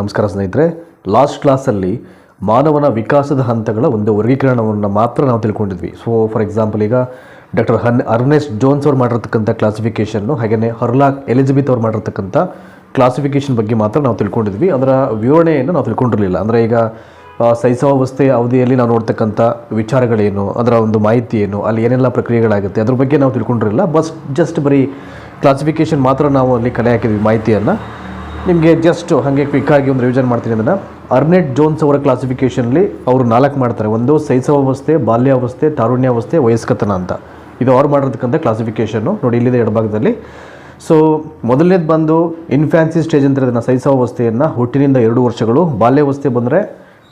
ನಮಸ್ಕಾರ ಸ್ನೇಹಿತರೆ. ಲಾಸ್ಟ್ ಕ್ಲಾಸಲ್ಲಿ ಮಾನವನ ವಿಕಾಸದ ಹಂತಗಳ ಒಂದು ವರ್ಗೀಕರಣವನ್ನು ಮಾತ್ರ ನಾವು ತಿಳ್ಕೊಂಡಿದ್ವಿ. ಸೊ ಫಾರ್ ಎಕ್ಸಾಂಪಲ್ ಈಗ ಡಾಕ್ಟರ್ ಹನ್ ಅರ್ನೆಸ್ಟ್ ಜೋನ್ಸ್ ಅವ್ರು ಮಾಡಿರ್ತಕ್ಕಂಥ ಕ್ಲಾಸಿಫಿಕೇಷನ್ನು ಹಾಗೆಯೇ ಹರ್ಲಾಕ್ ಎಲಿಜಬೆತ್ ಅವ್ರು ಮಾಡಿರ್ತಕ್ಕಂಥ ಕ್ಲಾಸಿಫಿಕೇಷನ್ ಬಗ್ಗೆ ಮಾತ್ರ ನಾವು ತಿಳ್ಕೊಂಡಿದ್ವಿ. ಅದರ ವಿವರಣೆಯನ್ನು ನಾವು ತಿಳ್ಕೊಂಡಿರಲಿಲ್ಲ. ಅಂದರೆ ಈಗ ಶೈಶವಾವಸ್ಥೆಯ ಅವಧಿಯಲ್ಲಿ ನಾವು ನೋಡ್ತಕ್ಕಂಥ ವಿಚಾರಗಳೇನು, ಅದರ ಒಂದು ಮಾಹಿತಿ ಏನು, ಅಲ್ಲಿ ಏನೆಲ್ಲ ಪ್ರಕ್ರಿಯೆಗಳಾಗುತ್ತೆ, ಅದ್ರ ಬಗ್ಗೆ ನಾವು ತಿಳ್ಕೊಂಡಿರಲಿಲ್ಲ. ಬಸ್ ಜಸ್ಟ್ ಬರೀ ಕ್ಲಾಸಿಫಿಕೇಷನ್ ಮಾತ್ರ ನಾವು ಅಲ್ಲಿ ಕಲೆ ಹಾಕಿದ್ವಿ, ಮಾಹಿತಿಯನ್ನು. ನಿಮಗೆ ಜಸ್ಟ್ ಹಾಗೆ ಕ್ವಿಕ್ಕಾಗಿ ಒಂದು ರಿವಿಷನ್ ಮಾಡ್ತೀನಿ ಅದನ್ನು. ಅರ್ನೆಟ್ ಜೋನ್ಸ್ ಅವರ ಕ್ಲಾಸಿಫಿಕೇಷನಲ್ಲಿ ಅವರು ನಾಲ್ಕು ಮಾಡ್ತಾರೆ. ಒಂದು ಶೈಶವಾವಸ್ಥೆ, ಬಾಲ್ಯಾವಸ್ಥೆ, ತಾರುಣ್ಯಾವಸ್ಥೆ, ವಯಸ್ಕತನ ಅಂತ. ಇದು ಅವ್ರು ಮಾಡಿರ್ತಕ್ಕಂಥ ಕ್ಲಾಸಿಫಿಕೇಷನ್ನು ನೋಡಿ, ಇಲ್ಲಿದೆ ಎಡಭಾಗದಲ್ಲಿ ಸೊ ಮೊದಲನೇದು ಬಂದು ಇನ್ಫ್ಯಾನ್ಸಿ ಸ್ಟೇಜ್ ಅಂತ ಇದನ್ನು ಶೈಶವಾವಸ್ಥೆಯನ್ನು ಹುಟ್ಟಿನಿಂದ ಎರಡು ವರ್ಷಗಳು, ಬಾಲ್ಯಾವಸ್ಥೆ ಬಂದರೆ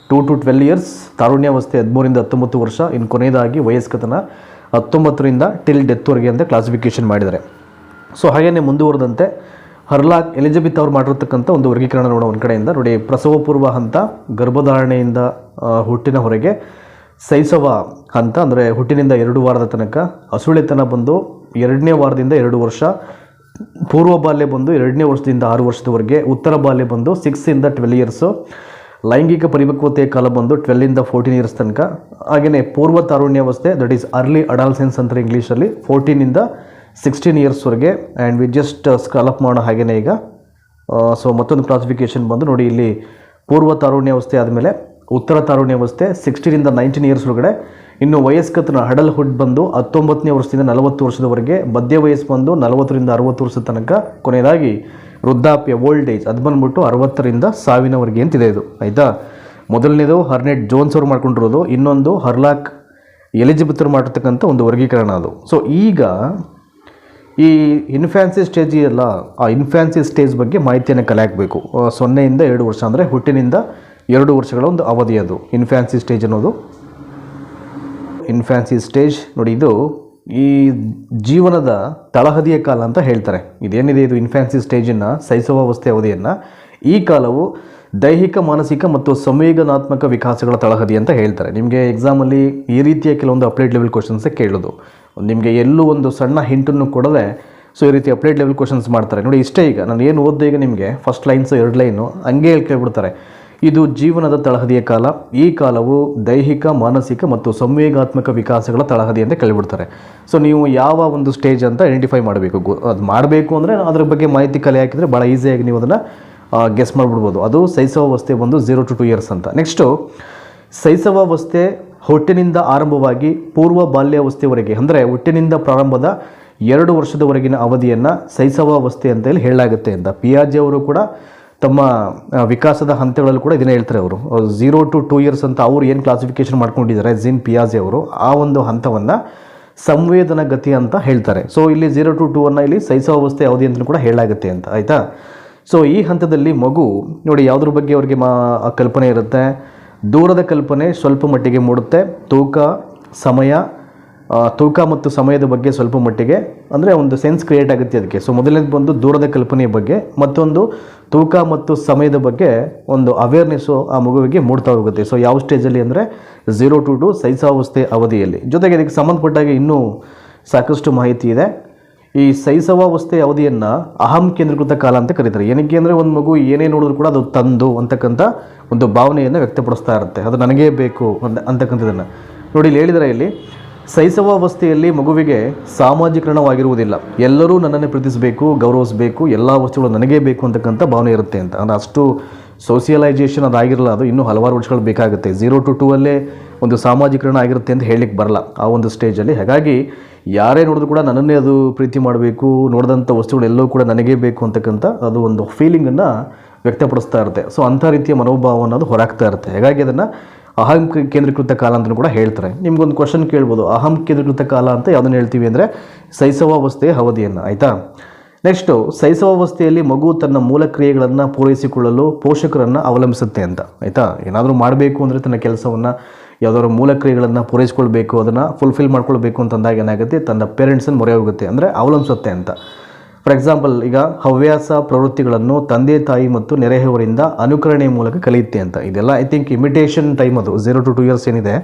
ಟೂ ಟು ಟ್ವೆಲ್ ಇಯರ್ಸ್ ತಾರುಣ್ಯಾವಸ್ಥೆ ಹದಿಮೂರಿಂದ ಹತ್ತೊಂಬತ್ತು ವರ್ಷ ಇನ್ನು ಕೊನೆಯದಾಗಿ ವಯಸ್ಕತನ ಹತ್ತೊಂಬತ್ತರಿಂದ ಟಿಲ್ ಡೆತ್ವರೆಗೆ ಅಂತ ಕ್ಲಾಸಿಫಿಕೇಷನ್ ಮಾಡಿದ್ದಾರೆ. ಸೊ ಹಾಗೆಯೇ ಮುಂದುವರೆದಂತೆ ಹರ್ಲಾಕ್ ಎಲಿಜಬೆತ್ ಅವ್ರು ಮಾಡಿರ್ತಕ್ಕಂಥ ಒಂದು ವರ್ಗೀಕರಣ ನೋಡೋ ಒಂದು ಕಡೆಯಿಂದ. ನೋಡಿ ಪ್ರಸವಪೂರ್ವ ಹಂತ, ಗರ್ಭಧಾರಣೆಯಿಂದ ಹುಟ್ಟಿನ ಹೊರಗೆ ಸೈಸವ ಹಂತ, ಅಂದರೆ ಹುಟ್ಟಿನಿಂದ ಎರಡು ವಾರದ ತನಕ, ಹಸುಳೆತನ ಬಂದು ಎರಡನೇ ವಾರದಿಂದ ಎರಡು ವರ್ಷ, ಪೂರ್ವ ಬಾಲ್ಯ ಬಂದು ಎರಡನೇ ವರ್ಷದಿಂದ ಆರು ವರ್ಷದವರೆಗೆ, ಉತ್ತರ ಬಾಲ್ಯ ಬಂದು ಸಿಕ್ಸಿಂದ ಟ್ವೆಲ್ ಇಯರ್ಸು ಲೈಂಗಿಕ ಪರಿಪಕ್ವತೆಯ ಕಾಲ ಬಂದು ಟ್ವೆಲ್ಲಿಂದ ಫೋರ್ಟೀನ್ ಇಯರ್ಸ್ ತನಕ. ಹಾಗೆಯೇ ಪೂರ್ವ ತಾರುಣ್ಯ ತಾರುಣ್ಯಾವಸ್ಥೆ ದಟ್ ಈಸ್ ಅರ್ಲಿ ಅಡಾಲ್ಸೆನ್ಸ್ ಅಂತಾರೆ ಇಂಗ್ಲೀಷಲ್ಲಿ ಫೋರ್ಟೀನಿಂದ sixteen ಇಯರ್ಸ್ವರೆಗೆ and we just scroll up ಮಾಡೋ ಹಾಗೆಯೇ ಈಗ. ಸೊ ಮತ್ತೊಂದು ಕ್ಲಾಸಿಫಿಕೇಷನ್ ಬಂದು ನೋಡಿ, ಇಲ್ಲಿ ಪೂರ್ವ ತಾರುಣ್ಯಾವಸ್ಥೆ ಆದಮೇಲೆ ಉತ್ತರ ತಾರುಣ್ಯಾವಸ್ಥೆ ಸಿಕ್ಸ್ಟೀನಿಂದ ನೈನ್ಟೀನ್ ಇಯರ್ಸ್ ಒಳಗಡೆ. ಇನ್ನು ವಯಸ್ಕತನ ಹಡಲ್ ಹುಡ್ ಬಂದು ಹತ್ತೊಂಬತ್ತನೇ ವರ್ಷದಿಂದ ನಲವತ್ತು ವರ್ಷದವರೆಗೆ, ಮಧ್ಯ ವಯಸ್ಸು ಬಂದು ನಲವತ್ತರಿಂದ ಅರವತ್ತು ವರ್ಷದ ತನಕ, ಕೊನೆಯದಾಗಿ ವೃದ್ಧಾಪ್ಯ ಓಲ್ಡ್ ಏಜ್ ಅದು ಬಂದ್ಬಿಟ್ಟು ಅರವತ್ತರಿಂದ ಸಾವಿನವರೆಗೆ ಅಂತಿದೆ ಇದು, ಆಯಿತಾ? ಮೊದಲನೇದು ಹರ್ನೆಟ್ ಜೋನ್ಸ್ ಅವ್ರು ಮಾಡ್ಕೊಂಡಿರೋದು, ಇನ್ನೊಂದು ಹರ್ಲಾಕ್ ಎಲಿಜಿಬೆತ್ ಮಾಡಿರ್ತಕ್ಕಂಥ ಒಂದು ವರ್ಗೀಕರಣ ಅದು. ಸೊ ಈಗ ಈ ಇನ್ಫ್ಯಾನ್ಸಿ ಸ್ಟೇಜ್ ಎಲ್ಲ, ಆ ಇನ್ಫ್ಯಾನ್ಸಿ ಸ್ಟೇಜ್ ಬಗ್ಗೆ ಮಾಹಿತಿಯನ್ನು ಕಲೆ ಸೊನ್ನೆಯಿಂದ ಎರಡು ವರ್ಷ ಅಂದರೆ ಹುಟ್ಟಿನಿಂದ ಎರಡು ವರ್ಷಗಳ ಒಂದು ಅವಧಿ ಅದು ಇನ್ಫ್ಯಾನ್ಸಿ ಸ್ಟೇಜ್ ಅನ್ನೋದು. ಇನ್ಫ್ಯಾನ್ಸಿ ಸ್ಟೇಜ್ ನೋಡಿ, ಇದು ಈ ಜೀವನದ ತಳಹದಿಯ ಕಾಲ ಅಂತ ಹೇಳ್ತಾರೆ. ಇದೇನಿದೆ ಇದು ಇನ್ಫ್ಯಾನ್ಸಿ ಸ್ಟೇಜನ್ನು ಶೈಶವಾವಸ್ಥೆ ಅವಧಿಯನ್ನು? ಈ ಕಾಲವು ದೈಹಿಕ, ಮಾನಸಿಕ ಮತ್ತು ಸಂವೇದನಾತ್ಮಕ ವಿಕಾಸಗಳ ತಳಹದಿ ಅಂತ ಹೇಳ್ತಾರೆ. ನಿಮಗೆ ಎಕ್ಸಾಮಲ್ಲಿ ಈ ರೀತಿಯ ಕೆಲವೊಂದು ಅಪ್ಲೇಟ್ ಲೆವೆಲ್ ಕ್ವಶನ್ಸೇ ಕೇಳೋದು. ನಿಮಗೆ ಎಲ್ಲೂ ಒಂದು ಸಣ್ಣ ಹಿಂಟನ್ನು ಕೊಡದೆ ಸೊ ಈ ರೀತಿ ಅಪ್ಲೈಡ್ ಲೆವೆಲ್ ಕ್ವಶನ್ಸ್ ಮಾಡ್ತಾರೆ. ನೋಡಿ, ಇಷ್ಟೇ ಈಗ ನಾನು ಏನು ಓದ್ದೆ ಈಗ ನಿಮಗೆ? ಫಸ್ಟ್ ಲೈನ್ಸ್ ಎರಡು ಲೈನು ಹಂಗೆ ಹೇಳ್ಕೊಬಿಡ್ತಾರೆ ಇದು ಜೀವನದ ತಳಹದಿಯ ಕಾಲ. ಈ ಕಾಲವು ದೈಹಿಕ, ಮಾನಸಿಕ ಮತ್ತು ಸಂವೇಗಾತ್ಮಕ ವಿಕಾಸಗಳ ತಳಹದಿ ಅಂತ ಕೇಳಿಬಿಡ್ತಾರೆ. ಸೊ ನೀವು ಯಾವ ಒಂದು ಸ್ಟೇಜ್ ಅಂತ ಐಡೆಂಟಿಫೈ ಮಾಡಬೇಕು. ಅದು ಮಾಡಬೇಕು ಅಂದರೆ ಅದ್ರ ಬಗ್ಗೆ ಮಾಹಿತಿ ಕಲೆ ಹಾಕಿದರೆ ಭಾಳ ಈಸಿಯಾಗಿ ನೀವು ಅದನ್ನು ಗೆಸ್ ಮಾಡಿಬಿಡ್ಬೋದು. ಅದು ಸೈಸವಾವಸ್ಥೆ ಬಂದು ಝೀರೋ ಟು ಟು ಇಯರ್ಸ್ ಅಂತ. ನೆಕ್ಸ್ಟು ಶೈಶವಾವಸ್ಥೆ ಹುಟ್ಟಿನಿಂದ ಆರಂಭವಾಗಿ ಪೂರ್ವ ಬಾಲ್ಯಾವಸ್ಥೆವರೆಗೆ, ಅಂದರೆ ಹುಟ್ಟಿನಿಂದ ಪ್ರಾರಂಭದ ಎರಡು ವರ್ಷದವರೆಗಿನ ಅವಧಿಯನ್ನು ಸೈಸವಾವಸ್ಥೆ ಅಂತ ಹೇಳಿ ಹೇಳಲಾಗುತ್ತೆ ಅಂತ. ಪಿಯಾಜೆ ಅವರು ಕೂಡ ತಮ್ಮ ವಿಕಾಸದ ಹಂತಗಳಲ್ಲಿ ಕೂಡ ಇದನ್ನೇ ಹೇಳ್ತಾರೆ ಅವರು. ಝೀರೋ ಟು ಟೂ ಇಯರ್ಸ್ ಅಂತ ಅವರು ಏನು ಕ್ಲಾಸಿಫಿಕೇಶನ್ ಮಾಡ್ಕೊಂಡಿದ್ದಾರೆ? ಜಿನ್ ಪಿಯಾಜೆ ಅವರು ಆ ಒಂದು ಹಂತವನ್ನು ಸಂವೇದನ ಗತಿ ಅಂತ ಹೇಳ್ತಾರೆ. ಸೊ ಇಲ್ಲಿ ಝೀರೋ ಟು ಟೂ ಅನ್ನು ಇಲ್ಲಿ ಶೈಶವಾವಸ್ಥೆ ಅವಧಿ ಅಂತ ಕೂಡ ಹೇಳಲಾಗುತ್ತೆ ಅಂತ. ಆಯಿತಾ? ಸೊ ಈ ಹಂತದಲ್ಲಿ ಮಗು, ನೋಡಿ, ಯಾವುದ್ರ ಬಗ್ಗೆ ಅವ್ರಿಗೆ ಮಾ ಕಲ್ಪನೆ ಇರುತ್ತೆ? ದೂರದ ಕಲ್ಪನೆ ಸ್ವಲ್ಪ ಮಟ್ಟಿಗೆ ಮೂಡುತ್ತೆ. ತೂಕ, ಸಮಯ ತೂಕ ಮತ್ತು ಸಮಯದ ಬಗ್ಗೆ ಸ್ವಲ್ಪ ಮಟ್ಟಿಗೆ, ಅಂದರೆ ಒಂದು ಸೆನ್ಸ್ ಕ್ರಿಯೇಟ್ ಆಗುತ್ತೆ ಅದಕ್ಕೆ. ಸೊ ಮೊದಲನೇದು ಬಂದು ದೂರದ ಕಲ್ಪನೆಯ ಬಗ್ಗೆ, ಮತ್ತೊಂದು ತೂಕ ಮತ್ತು ಸಮಯದ ಬಗ್ಗೆ ಒಂದು ಅವೇರ್ನೆಸ್ಸು ಆ ಮಗುವಿಗೆ ಮೂಡ್ತಾ ಹೋಗುತ್ತೆ. ಸೊ ಯಾವ ಸ್ಟೇಜಲ್ಲಿ ಅಂದರೆ ಝೀರೋ ಟು ಟು ಸೈಸಾವಸ್ಥೆ ಅವಧಿಯಲ್ಲಿ. ಜೊತೆಗೆ ಇದಕ್ಕೆ ಸಂಬಂಧಪಟ್ಟಾಗ ಇನ್ನೂ ಸಾಕಷ್ಟು ಮಾಹಿತಿ ಇದೆ. ಈ ಶೈಶವಾವಸ್ಥೆ ಅವಧಿಯನ್ನು ಅಹಂ ಕೇಂದ್ರೀಕೃತ ಕಾಲ ಅಂತ ಕರೀತಾರೆ. ಏನಕ್ಕೆ ಅಂದರೆ ಒಂದು ಮಗು ಏನೇ ನೋಡಿದ್ರು ಕೂಡ ಅದು ತಂದು ಅಂತಕ್ಕಂಥ ಒಂದು ಭಾವನೆಯನ್ನು ವ್ಯಕ್ತಪಡಿಸ್ತಾ ಇರುತ್ತೆ. ಅದು ನನಗೇ ಬೇಕು ಅಂತ ಅಂತಕ್ಕಂಥದ್ದನ್ನು. ನೋಡಿ ಇಲ್ಲಿ ಹೇಳಿದರೆ ಇಲ್ಲಿ ಶೈಶವಾವಸ್ಥೆಯಲ್ಲಿ ಮಗುವಿಗೆ ಸಾಮಾಜೀಕರಣವಾಗಿರುವುದಿಲ್ಲ. ಎಲ್ಲರೂ ನನ್ನನ್ನು ಪ್ರೀತಿಸಬೇಕು, ಗೌರವಿಸಬೇಕು, ಎಲ್ಲ ವಸ್ತುಗಳು ನನಗೇ ಬೇಕು ಅಂತಕ್ಕಂಥ ಭಾವನೆ ಇರುತ್ತೆ ಅಂತ. ಅಂದರೆ ಅಷ್ಟು ಸೋಷಿಯಲೈಸೇಷನ್ ಅದಾಗಿರಲ್ಲ, ಅದು ಇನ್ನೂ ಹಲವಾರು ವರ್ಷಗಳು ಬೇಕಾಗುತ್ತೆ. ಝೀರೋ ಟು ಟೂ ಅಲ್ಲೇ ಒಂದು ಸಾಮಾಜೀಕರಣ ಆಗಿರುತ್ತೆ ಅಂತ ಹೇಳಲಿಕ್ಕೆ ಬರಲ್ಲ ಆ ಒಂದು ಸ್ಟೇಜಲ್ಲಿ ಹಾಗಾಗಿ ಯಾರೇ ನೋಡಿದ್ರು ಕೂಡ ನನ್ನನ್ನೇ ಅದು ಪ್ರೀತಿ ಮಾಡಬೇಕು, ನೋಡಿದಂಥ ವಸ್ತುಗಳು ಎಲ್ಲವೂ ಕೂಡ ನನಗೇ ಬೇಕು ಅಂತಕ್ಕಂಥ ಅದು ಒಂದು ಫೀಲಿಂಗನ್ನು ವ್ಯಕ್ತಪಡಿಸ್ತಾ ಇರುತ್ತೆ. ಸೊ ಅಂಥ ರೀತಿಯ ಮನೋಭಾವ ಅನ್ನೋದು ಹೊರಾಗ್ತಾ ಇರುತ್ತೆ. ಹಾಗಾಗಿ ಅದನ್ನು ಅಹಂ ಕೇಂದ್ರೀಕೃತ ಕಾಲ ಅಂತಲೂ ಕೂಡ ಹೇಳ್ತಾರೆ. ನಿಮ್ಗೊಂದು ಕ್ವಶನ್ ಕೇಳ್ಬೋದು. ಅಹಂ ಕೇಂದ್ರೀಕೃತ ಕಾಲ ಅಂತ ಯಾವುದನ್ನು ಹೇಳ್ತೀವಿ ಅಂದರೆ ಶೈಶವಾವಸ್ಥೆಯ ಅವಧಿಯನ್ನು, ಆಯಿತಾ? ನೆಕ್ಸ್ಟು ಶೈಶವಾವಸ್ಥೆಯಲ್ಲಿ ಮಗು ತನ್ನ ಮೂಲ ಕ್ರಿಯೆಗಳನ್ನು ಪೂರೈಸಿಕೊಳ್ಳಲು ಪೋಷಕರನ್ನು ಅವಲಂಬಿಸುತ್ತೆ ಅಂತ, ಆಯಿತಾ? ಏನಾದರೂ ಮಾಡಬೇಕು ಅಂದರೆ ತನ್ನ ಕೆಲಸವನ್ನು ಯಾವುದಾದ್ರು ಮೂಲ ಕ್ರಿಯೆಗಳನ್ನು ಪೂರೈಸ್ಕೊಳ್ಬೇಕು, ಅದನ್ನು ಫುಲ್ಫಿಲ್ ಮಾಡ್ಕೊಳ್ಬೇಕು ಅಂತಂದಾಗ ಏನಾಗುತ್ತೆ? ತನ್ನ ಪೇರೆಂಟ್ಸನ್ನು ಮೊರೆ ಹೋಗುತ್ತೆ ಅಂದರೆ ಅವಲಂಬಿಸುತ್ತೆ ಅಂತ. ಫಾರ್ ಎಕ್ಸಾಂಪಲ್ ಈಗ ಹವ್ಯಾಸ ಪ್ರವೃತ್ತಿಗಳನ್ನು ತಂದೆ, ತಾಯಿ ಮತ್ತು ನೆರೆಹೊರಿಂದ ಅನುಕರಣೆ ಮೂಲಕ ಕಲಿಯುತ್ತೆ ಅಂತ. ಇದೆಲ್ಲ ಐ ಥಿಂಕ್ ಇಮಿಟೇಷನ್ ಟೈಮ್ ಅದು. ಝೀರೋ ಟು ಟು ಇಯರ್ಸ್ ಏನಿದೆ,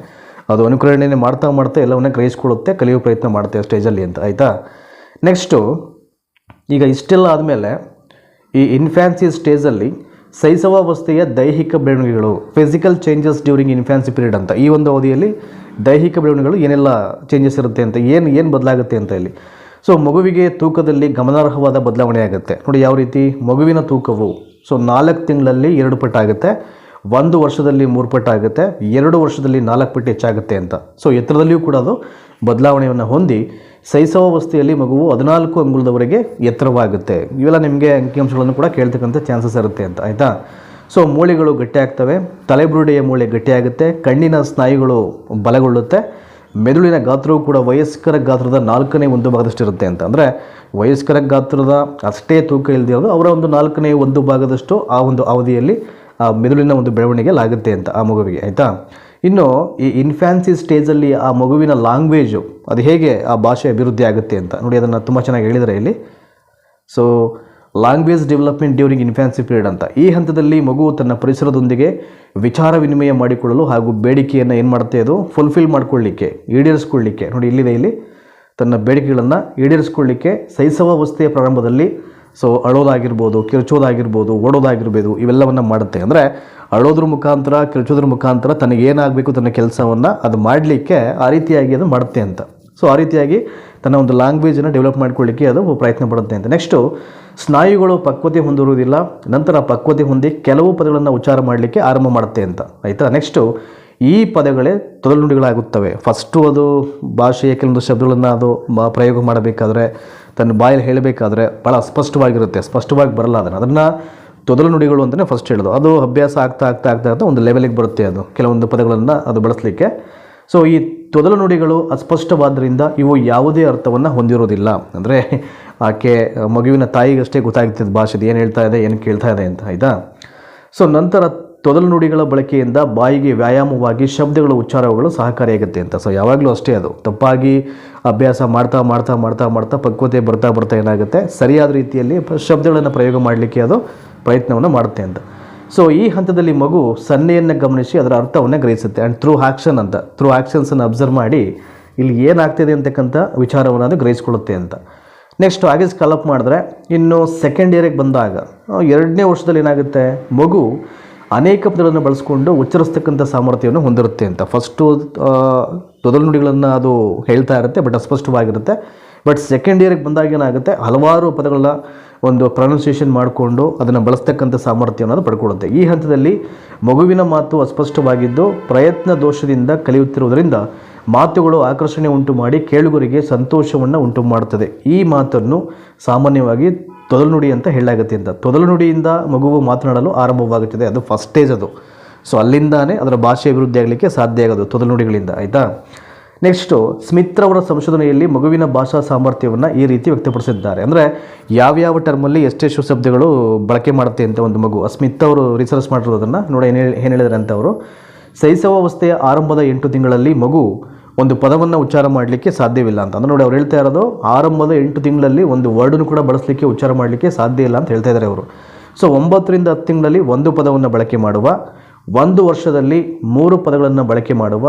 ಅದು ಅನುಕರಣೆಯೇ ಮಾಡ್ತಾ ಮಾಡ್ತಾ ಎಲ್ಲವನ್ನ ಗ್ರಹಿಸ್ಕೊಳ್ಳುತ್ತೆ, ಕಲಿಯೋ ಪ್ರಯತ್ನ ಮಾಡುತ್ತೆ ಆ ಸ್ಟೇಜಲ್ಲಿ ಅಂತ. ಆಯಿತಾ? ನೆಕ್ಸ್ಟು ಈಗ ಇಷ್ಟೆಲ್ಲ ಆದಮೇಲೆ ಈ ಇನ್ಫ್ಯಾನ್ಸಿ ಸ್ಟೇಜಲ್ಲಿ ಶೈಶವಾವಸ್ಥೆಯ ದೈಹಿಕ ಬೆಳವಣಿಗೆಗಳು physical changes during infancy period ಅಂತ. ಈ ಒಂದು ಅವಧಿಯಲ್ಲಿ ದೈಹಿಕ ಬೆಳವಣಿಗೆಗಳು ಏನೆಲ್ಲ ಚೇಂಜಸ್ ಇರುತ್ತೆ ಅಂತ, ಏನು ಏನು ಬದಲಾಗುತ್ತೆ ಅಂತ ಇಲ್ಲಿ ಸೊ ಮಗುವಿಗೆ ತೂಕದಲ್ಲಿ ಗಮನಾರ್ಹವಾದ ಬದಲಾವಣೆ ಆಗುತ್ತೆ. ನೋಡಿ, ಯಾವ ರೀತಿ? ಮಗುವಿನ ತೂಕವು ಸೊ ನಾಲ್ಕು ತಿಂಗಳಲ್ಲಿ ಎರಡು ಪಟ್ಟು ಆಗುತ್ತೆ. ಒಂದು ವರ್ಷದಲ್ಲಿ ಮೂರು ಪಟ್ಟು ಆಗುತ್ತೆ, ಎರಡು ವರ್ಷದಲ್ಲಿ ನಾಲ್ಕು ಪಟ್ಟು ಹೆಚ್ಚಾಗುತ್ತೆ ಅಂತ. ಸೊ ಎತ್ತರದಲ್ಲಿಯೂ ಕೂಡ ಅದು ಬದಲಾವಣೆಯನ್ನು ಹೊಂದಿ ಶೈಶವಾವಸ್ಥೆಯಲ್ಲಿ ಮಗುವು ಹದಿನಾಲ್ಕು ಅಂಗುಲದವರೆಗೆ ಎತ್ತರವಾಗುತ್ತೆ. ಇವೆಲ್ಲ ನಿಮಗೆ ಅಂಕಿಅಂಶಗಳನ್ನು ಕೂಡ ಕೇಳ್ತಕ್ಕಂಥ ಚಾನ್ಸಸ್ ಇರುತ್ತೆ ಅಂತ, ಆಯಿತಾ? ಸೊ ಮೂಳೆಗಳು ಗಟ್ಟಿಯಾಗ್ತವೆ ತಲೆಬುರುಡೆಯ ಮೂಳೆ ಗಟ್ಟಿಯಾಗುತ್ತೆ ಕಣ್ಣಿನ ಸ್ನಾಯುಗಳು ಬಲಗೊಳ್ಳುತ್ತೆ, ಮೆದುಳಿನ ಗಾತ್ರವು ಕೂಡ ವಯಸ್ಕರ ಗಾತ್ರದ ನಾಲ್ಕನೇ ಒಂದು ಭಾಗದಷ್ಟು ಇರುತ್ತೆ ಅಂತ. ಅಂದರೆ ವಯಸ್ಕರ ಗಾತ್ರದ ಅಷ್ಟೇ ತೂಕ ಇಲ್ಲದಿರೋದು ಅವರ ಒಂದು ನಾಲ್ಕನೇ ಒಂದು ಭಾಗದಷ್ಟು ಆ ಒಂದು ಅವಧಿಯಲ್ಲಿ ಆ, ಮೆದುಳಿನ ಒಂದು ಬೆಳವಣಿಗೆಯಲ್ಲಾಗುತ್ತೆ ಅಂತ ಆ ಮಗುವಿಗೆ, ಆಯಿತಾ? ಇನ್ನು ಈ ಇನ್ಫ್ಯಾನ್ಸಿ ಸ್ಟೇಜಲ್ಲಿ ಆ ಮಗುವಿನ ಲ್ಯಾಂಗ್ವೇಜು ಅದು ಹೇಗೆ ಆ ಭಾಷೆ ಅಭಿವೃದ್ಧಿ ಆಗುತ್ತೆ ಅಂತ, ನೋಡಿ ಅದನ್ನು ತುಂಬ ಚೆನ್ನಾಗಿ ಹೇಳಿದರೆ ಇಲ್ಲಿ. So language development during infancy period ಅಂತ. ಈ ಹಂತದಲ್ಲಿ ಮಗು ತನ್ನ ಪರಿಸರದೊಂದಿಗೆ ವಿಚಾರ ವಿನಿಮಯ ಮಾಡಿಕೊಳ್ಳಲು ಹಾಗೂ ಬೇಡಿಕೆಯನ್ನು ಏನು ಮಾಡುತ್ತೆ ಅದು? ಫುಲ್ಫಿಲ್ ಮಾಡಿಕೊಳ್ಳಿಕ್ಕೆ, ಈಡೇರಿಸ್ಕೊಳ್ಳಿಕ್ಕೆ. ನೋಡಿ, ಇಲ್ಲಿದೆ ಇಲ್ಲಿ. ತನ್ನ ಬೇಡಿಕೆಗಳನ್ನು ಈಡೇರಿಸ್ಕೊಳ್ಳಿಕ್ಕೆ ಶೈಶವಾವಸ್ಥೆಯ ಪ್ರಾರಂಭದಲ್ಲಿ ಸೊ ಅಳೋದಾಗಿರ್ಬೋದು, ಕಿರ್ಚೋದಾಗಿರ್ಬೋದು, ಓಡೋದಾಗಿರ್ಬೋದು, ಇವೆಲ್ಲವನ್ನು ಮಾಡುತ್ತೆ. ಅಂದರೆ ಅಳೋದ್ರ ಮುಖಾಂತರ, ಕಿರ್ಚೋದ್ರ ಮುಖಾಂತರ ತನಗೇನಾಗಬೇಕು ತನ್ನ ಕೆಲಸವನ್ನು ಅದು ಮಾಡಲಿಕ್ಕೆ ಆ ರೀತಿಯಾಗಿ ಅದು ಮಾಡುತ್ತೆ ಅಂತ. ಸೊ ಆ ರೀತಿಯಾಗಿ ತನ್ನ ಒಂದು ಲ್ಯಾಂಗ್ವೇಜನ್ನು ಡೆವಲಪ್ ಮಾಡ್ಕೊಳ್ಳಿಕ್ಕೆ ಅದು ಪ್ರಯತ್ನ ಪಡುತ್ತೆ ಅಂತ. ನೆಕ್ಸ್ಟು ಸ್ನಾಯುಗಳು ಪಕ್ವತೆ ಹೊಂದಿರುವುದಿಲ್ಲ. ನಂತರ ಪಕ್ವತೆ ಹೊಂದಿ ಕೆಲವು ಪದಗಳನ್ನು ಉಚ್ಚಾರ ಮಾಡಲಿಕ್ಕೆ ಆರಂಭ ಮಾಡುತ್ತೆ ಅಂತ. ಆಯಿತಾ? ನೆಕ್ಸ್ಟು ಈ ಪದಗಳೇ ತೊದಲುನುಡಿಗಳಾಗುತ್ತವೆ. ಫಸ್ಟು ಅದು ಭಾಷೆಯ ಕೆಲವೊಂದು ಶಬ್ದಗಳನ್ನು ಅದು ಪ್ರಯೋಗ ಮಾಡಬೇಕಾದ್ರೆ ತನ್ನ ಬಾಯಲ್ಲಿ ಹೇಳಬೇಕಾದ್ರೆ ಭಾಳ ಸ್ಪಷ್ಟವಾಗಿರುತ್ತೆ, ಸ್ಪಷ್ಟವಾಗಿ ಬರಲ್ಲ ಅದನ್ನು. ಅದನ್ನು ತೊದಲು ನುಡಿಗಳು ಅಂತಲೇ ಫಸ್ಟ್ ಹೇಳೋದು. ಅದು ಅಭ್ಯಾಸ ಆಗ್ತಾ ಆಗ್ತಾ ಆಗ್ತಾ ಆಗ್ತಾ ಒಂದು ಲೆವೆಲಿಗೆ ಬರುತ್ತೆ ಅದು. ಕೆಲವೊಂದು ಪದಗಳನ್ನು ಅದು ಬಳಸಲಿಕ್ಕೆ. ಸೊ ಈ ತೊದಲು ನುಡಿಗಳು ಅಸ್ಪಷ್ಟವಾದ್ದರಿಂದ ಇವು ಯಾವುದೇ ಅರ್ಥವನ್ನು ಹೊಂದಿರೋದಿಲ್ಲ. ಅಂದರೆ ಆಕೆ ಮಗುವಿನ ತಾಯಿಗಷ್ಟೇ ಗೊತ್ತಾಗ್ತಿದ್ದ ಭಾಷೆದು ಏನು ಹೇಳ್ತಾ ಇದೆ, ಏನು ಕೇಳ್ತಾ ಇದೆ ಅಂತ, ಆಯಿತಾ? ಸೊ ನಂತರ ತೊದಲು ನುಡಿಗಳ ಬಳಕೆಯಿಂದ ಬಾಯಿಗೆ ವ್ಯಾಯಾಮವಾಗಿ ಶಬ್ದಗಳ ಉಚ್ಚಾರಗಳು ಸಹಕಾರಿಯಾಗುತ್ತೆ ಅಂತ. ಸೊ ಯಾವಾಗಲೂ ಅಷ್ಟೇ ಅದು. ತಪ್ಪಾಗಿ ಅಭ್ಯಾಸ ಮಾಡ್ತಾ ಮಾಡ್ತಾ ಮಾಡ್ತಾ ಮಾಡ್ತಾ ಪಕ್ವತೆ ಬರ್ತಾ ಬರ್ತಾ ಏನಾಗುತ್ತೆ? ಸರಿಯಾದ ರೀತಿಯಲ್ಲಿ ಶಬ್ದಗಳನ್ನು ಪ್ರಯೋಗ ಮಾಡಲಿಕ್ಕೆ ಅದು ಪ್ರಯತ್ನವನ್ನು ಮಾಡುತ್ತೆ ಅಂತ. ಸೊ ಈ ಹಂತದಲ್ಲಿ ಮಗು ಸನ್ನೆಯನ್ನು ಗಮನಿಸಿ ಅದರ ಅರ್ಥವನ್ನು ಗ್ರಹಿಸುತ್ತೆ. ಆ್ಯಂಡ್ ಥ್ರೂ ಆ್ಯಕ್ಷನ್ ಅಂತ. ಥ್ರೂ ಆ್ಯಕ್ಷನ್ಸನ್ನು ಅಬ್ಸರ್ವ್ ಮಾಡಿ ಇಲ್ಲಿ ಏನಾಗ್ತಿದೆ ಅಂತಕ್ಕಂಥ ವಿಚಾರವನ್ನು ಅದು ಗ್ರಹಿಸ್ಕೊಳ್ಳುತ್ತೆ ಅಂತ. ನೆಕ್ಸ್ಟ್ ಹಾಗೆ ಕಲಪ್ ಮಾಡಿದ್ರೆ ಇನ್ನು ಸೆಕೆಂಡ್ ಇಯರಿಗೆ ಬಂದಾಗ ಎರಡನೇ ವರ್ಷದಲ್ಲಿ ಏನಾಗುತ್ತೆ? ಮಗು ಅನೇಕ ಪದಗಳನ್ನು ಬಳಸ್ಕೊಂಡು ಉಚ್ಚರಿಸ್ತಕ್ಕಂಥ ಸಾಮರ್ಥ್ಯವನ್ನು ಹೊಂದಿರುತ್ತೆ ಅಂತ. ಫಸ್ಟು ತೊದಲು ನುಡಿಗಳನ್ನು ಅದು ಹೇಳ್ತಾ ಇರುತ್ತೆ ಬಟ್ ಅಸ್ಪಷ್ಟವಾಗಿರುತ್ತೆ. ಬಟ್ ಸೆಕೆಂಡ್ ಇಯರ್ಗೆ ಬಂದಾಗ ಏನಾಗುತ್ತೆ? ಹಲವಾರು ಪದಗಳ ಒಂದು ಪ್ರೊನೌನ್ಸಿಯೇಷನ್ ಮಾಡಿಕೊಂಡು ಅದನ್ನು ಬಳಸ್ತಕ್ಕಂಥ ಸಾಮರ್ಥ್ಯವನ್ನು ಅದು ಪಡ್ಕೊಳ್ಳುತ್ತೆ. ಈ ಹಂತದಲ್ಲಿ ಮಗುವಿನ ಮಾತು ಅಸ್ಪಷ್ಟವಾಗಿದ್ದು, ಪ್ರಯತ್ನ ದೋಷದಿಂದ ಕಲಿಯುತ್ತಿರುವುದರಿಂದ ಮಾತುಗಳು ಆಕರ್ಷಣೆ ಉಂಟು ಮಾಡಿ ಕೇಳುಗರಿಗೆ ಸಂತೋಷವನ್ನು ಉಂಟು ಮಾಡುತ್ತದೆ ಈ ಮಾತನ್ನು ಸಾಮಾನ್ಯವಾಗಿ ತೊದಲು ನುಡಿ ಅಂತ ಹೇಳಲಾಗುತ್ತೆ ಅಂತ. ತೊದಲು ನುಡಿಯಿಂದ ಮಗುವು ಮಾತನಾಡಲು ಆರಂಭವಾಗುತ್ತದೆ. ಅದು ಫಸ್ಟ್ ಸ್ಟೇಜ್ ಅದು. ಸೊ ಅಲ್ಲಿಂದಾನೆ ಅದರ ಭಾಷೆ ಅಭಿವೃದ್ಧಿ ಆಗಲಿಕ್ಕೆ ಸಾಧ್ಯ ಆಗೋದು ತೊದಲು ನುಡಿಗಳಿಂದ ಆಯಿತಾ? ನೆಕ್ಸ್ಟು ಸ್ಮಿತ್ ಅವರ ಸಂಶೋಧನೆಯಲ್ಲಿ ಮಗುವಿನ ಭಾಷಾ ಸಾಮರ್ಥ್ಯವನ್ನು ಈ ರೀತಿ ವ್ಯಕ್ತಪಡಿಸಿದ್ದಾರೆ. ಅಂದರೆ ಯಾವ್ಯಾವ ಟರ್ಮಲ್ಲಿ ಎಷ್ಟೆಷ್ಟು ಶಬ್ದಗಳು ಬಳಕೆ ಮಾಡುತ್ತೆ ಅಂತ ಒಂದು ಮಗು ಸ್ಮಿತ್ ಅವರು ರಿಸರ್ಚ್ ಮಾಡಿರೋದನ್ನು ನೋಡಿ ಏನು ಏನು ಹೇಳಿದ್ದಾರೆ ಅಂತ ಅವರು. ಶೈಶವಾವಸ್ಥೆಯ ಆರಂಭದ ಎಂಟು ತಿಂಗಳಲ್ಲಿ ಮಗು ಒಂದು ಪದವನ್ನು ಉಚ್ಚಾರ ಮಾಡಲಿಕ್ಕೆ ಸಾಧ್ಯವಿಲ್ಲ ಅಂತ. ಅಂದರೆ ನೋಡಿ, ಅವ್ರು ಹೇಳ್ತಾ ಇರೋದು ಆರಂಭದ ಎಂಟು ತಿಂಗಳಲ್ಲಿ ಒಂದು ವರ್ಡನ್ನು ಕೂಡ ಬಳಸಲಿಕ್ಕೆ ಉಚ್ಚಾರ ಮಾಡಲಿಕ್ಕೆ ಸಾಧ್ಯ ಇಲ್ಲ ಅಂತ ಹೇಳ್ತಾ ಇದ್ದಾರೆ ಅವರು ಸೊ ಒಂಬತ್ತರಿಂದ ಹತ್ತು ತಿಂಗಳಲ್ಲಿ ಒಂದು ಪದವನ್ನು ಬಳಕೆ ಮಾಡುವ, ಒಂದು ವರ್ಷದಲ್ಲಿ ಮೂರು ಪದಗಳನ್ನು ಬಳಕೆ ಮಾಡುವ,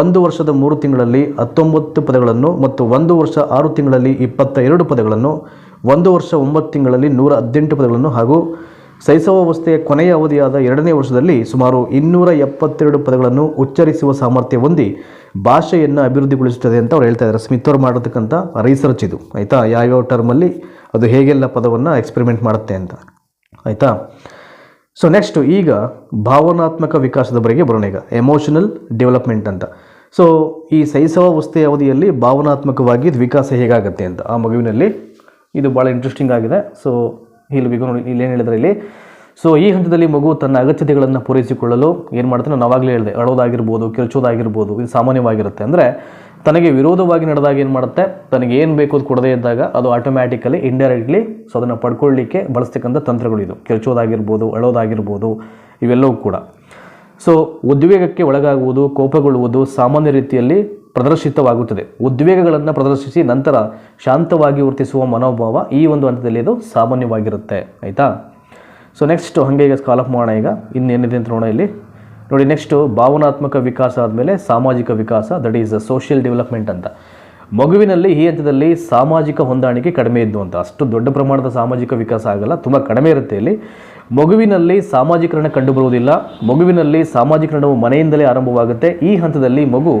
ಒಂದು ವರ್ಷದ ಮೂರು ತಿಂಗಳಲ್ಲಿ ಹತ್ತೊಂಬತ್ತು ಪದಗಳನ್ನು ಮತ್ತು ಒಂದು ವರ್ಷ ಆರು ತಿಂಗಳಲ್ಲಿ ಇಪ್ಪತ್ತ ಎರಡು ಪದಗಳನ್ನು, ಒಂದು ವರ್ಷ ಒಂಬತ್ತು ತಿಂಗಳಲ್ಲಿ ನೂರ ಹದಿನೆಂಟು ಪದಗಳನ್ನು ಹಾಗೂ ಶೈಶವಾವಸ್ಥೆಯ ಕೊನೆಯ ಅವಧಿಯಾದ ಎರಡನೇ ವರ್ಷದಲ್ಲಿ ಸುಮಾರು ಇನ್ನೂರ ಎಪ್ಪತ್ತೆರಡು ಪದಗಳನ್ನು ಉಚ್ಚರಿಸುವ ಸಾಮರ್ಥ್ಯ ಹೊಂದಿ ಭಾಷೆಯನ್ನು ಅಭಿವೃದ್ಧಿಗೊಳಿಸುತ್ತದೆ ಅಂತ ಅವ್ರು ಹೇಳ್ತಾ ಇದ್ದಾರೆ ಸ್ಮಿತ್ ಅವ್ರು ಮಾಡಿರ್ತಕ್ಕಂಥ ರಿಸರ್ಚ್ ಇದು. ಆಯಿತಾ? ಯಾವ್ಯಾವ ಟರ್ಮಲ್ಲಿ ಅದು ಹೇಗೆಲ್ಲ ಪದವನ್ನು ಎಕ್ಸ್ಪೆರಿಮೆಂಟ್ ಮಾಡುತ್ತೆ ಅಂತ. ಆಯಿತಾ? ಸೊ ನೆಕ್ಸ್ಟು ಈಗ ಭಾವನಾತ್ಮಕ ವಿಕಾಸದ ಬರೆಗೆ ಬರೋಣ ಈಗ. ಎಮೋಷನಲ್ ಡೆವಲಪ್ಮೆಂಟ್ ಅಂತ. ಸೊ ಈ ಶೈಶವಾವಸ್ಥೆಯ ಅವಧಿಯಲ್ಲಿ ಭಾವನಾತ್ಮಕವಾಗಿ ವಿಕಾಸ ಹೇಗಾಗುತ್ತೆ ಅಂತ. ಆ ಮಗುವಿನಲ್ಲಿ ಇದು ಭಾಳ ಇಂಟ್ರೆಸ್ಟಿಂಗ್ ಆಗಿದೆ. ಸೊ ಇಲ್ಲಿ ಬಿಗು ಇಲ್ಲಿ ಏನು ಹೇಳಿದ್ರೆ ಇಲ್ಲಿ? ಸೊ ಈ ಹಂತದಲ್ಲಿ ಮಗು ತನ್ನ ಅಗತ್ಯತೆಗಳನ್ನು ಪೂರೈಸಿಕೊಳ್ಳಲು ಏನು ಮಾಡ್ತಾನೆ? ನಾನು ಆಗಲೇ ಹೇಳಿದೆ, ಅಳೋದಾಗಿರ್ಬೋದು, ಕಿರ್ಚೋದಾಗಿರ್ಬೋದು, ಇದು ಸಾಮಾನ್ಯವಾಗಿರುತ್ತೆ. ಅಂದರೆ ತನಗೆ ವಿರೋಧವಾಗಿ ನಡೆದಾಗ ಏನು ಮಾಡುತ್ತೆ? ತನಗೆ ಏನು ಬೇಕು ಅದು ಕೊಡದೇ ಇದ್ದಾಗ ಅದು ಆಟೋಮ್ಯಾಟಿಕಲಿ ಇಂಡೈರೆಕ್ಟ್ಲಿ ಸೊ ಅದನ್ನು ಪಡ್ಕೊಳ್ಳಿಕ್ಕೆ ಬಳಸ್ತಕ್ಕಂಥ ತಂತ್ರಗಳು ಇದು. ಕಿರ್ಚೋದಾಗಿರ್ಬೋದು, ಅಳೋದಾಗಿರ್ಬೋದು, ಇವೆಲ್ಲವೂ ಕೂಡ. ಸೊ ಉದ್ವೇಗಕ್ಕೆ ಒಳಗಾಗುವುದು, ಕೋಪಗೊಳ್ಳುವುದು ಸಾಮಾನ್ಯ ರೀತಿಯಲ್ಲಿ ಪ್ರದರ್ಶಿತವಾಗುತ್ತದೆ. ಉದ್ವೇಗಗಳನ್ನು ಪ್ರದರ್ಶಿಸಿ ನಂತರ ಶಾಂತವಾಗಿ ವರ್ತಿಸುವ ಮನೋಭಾವ ಈ ಒಂದು ಹಂತದಲ್ಲಿ ಇದು ಸಾಮಾನ್ಯವಾಗಿರುತ್ತೆ. ಆಯಿತಾ? ಸೊ ನೆಕ್ಸ್ಟ್ ಹಾಗೆ ಈಗ ಸ್ಕಾಲಪ್ ಮಾಡೋಣ ಈಗ. ಇನ್ನೇನಿದೆ ಅಂತ ನೋಡೋಣ ಇಲ್ಲಿ. ನೋಡಿ ನೆಕ್ಸ್ಟು ಭಾವನಾತ್ಮಕ ವಿಕಾಸ ಆದಮೇಲೆ ಸಾಮಾಜಿಕ ವಿಕಾಸ ದಟ್ ಈಸ್ ಸೋಷಿಯಲ್ ಡೆವಲಪ್ಮೆಂಟ್ ಅಂತ. ಮಗುವಿನಲ್ಲಿ ಈ ಹಂತದಲ್ಲಿ ಸಾಮಾಜಿಕ ಹೊಂದಾಣಿಕೆ ಕಡಿಮೆ ಇದ್ದು ಅಂತ. ಅಷ್ಟು ದೊಡ್ಡ ಪ್ರಮಾಣದ ಸಾಮಾಜಿಕ ವಿಕಾಸ ಆಗಲ್ಲ, ತುಂಬ ಕಡಿಮೆ ಇರುತ್ತೆ ಇಲ್ಲಿ. ಮಗುವಿನಲ್ಲಿ ಸಾಮಾಜಿಕರಣ ಕಂಡುಬರುವುದಿಲ್ಲ. ಮಗುವಿನಲ್ಲಿ ಸಾಮಾಜಿಕರಣವು ಮನೆಯಿಂದಲೇ ಆರಂಭವಾಗುತ್ತೆ. ಈ ಹಂತದಲ್ಲಿ ಮಗು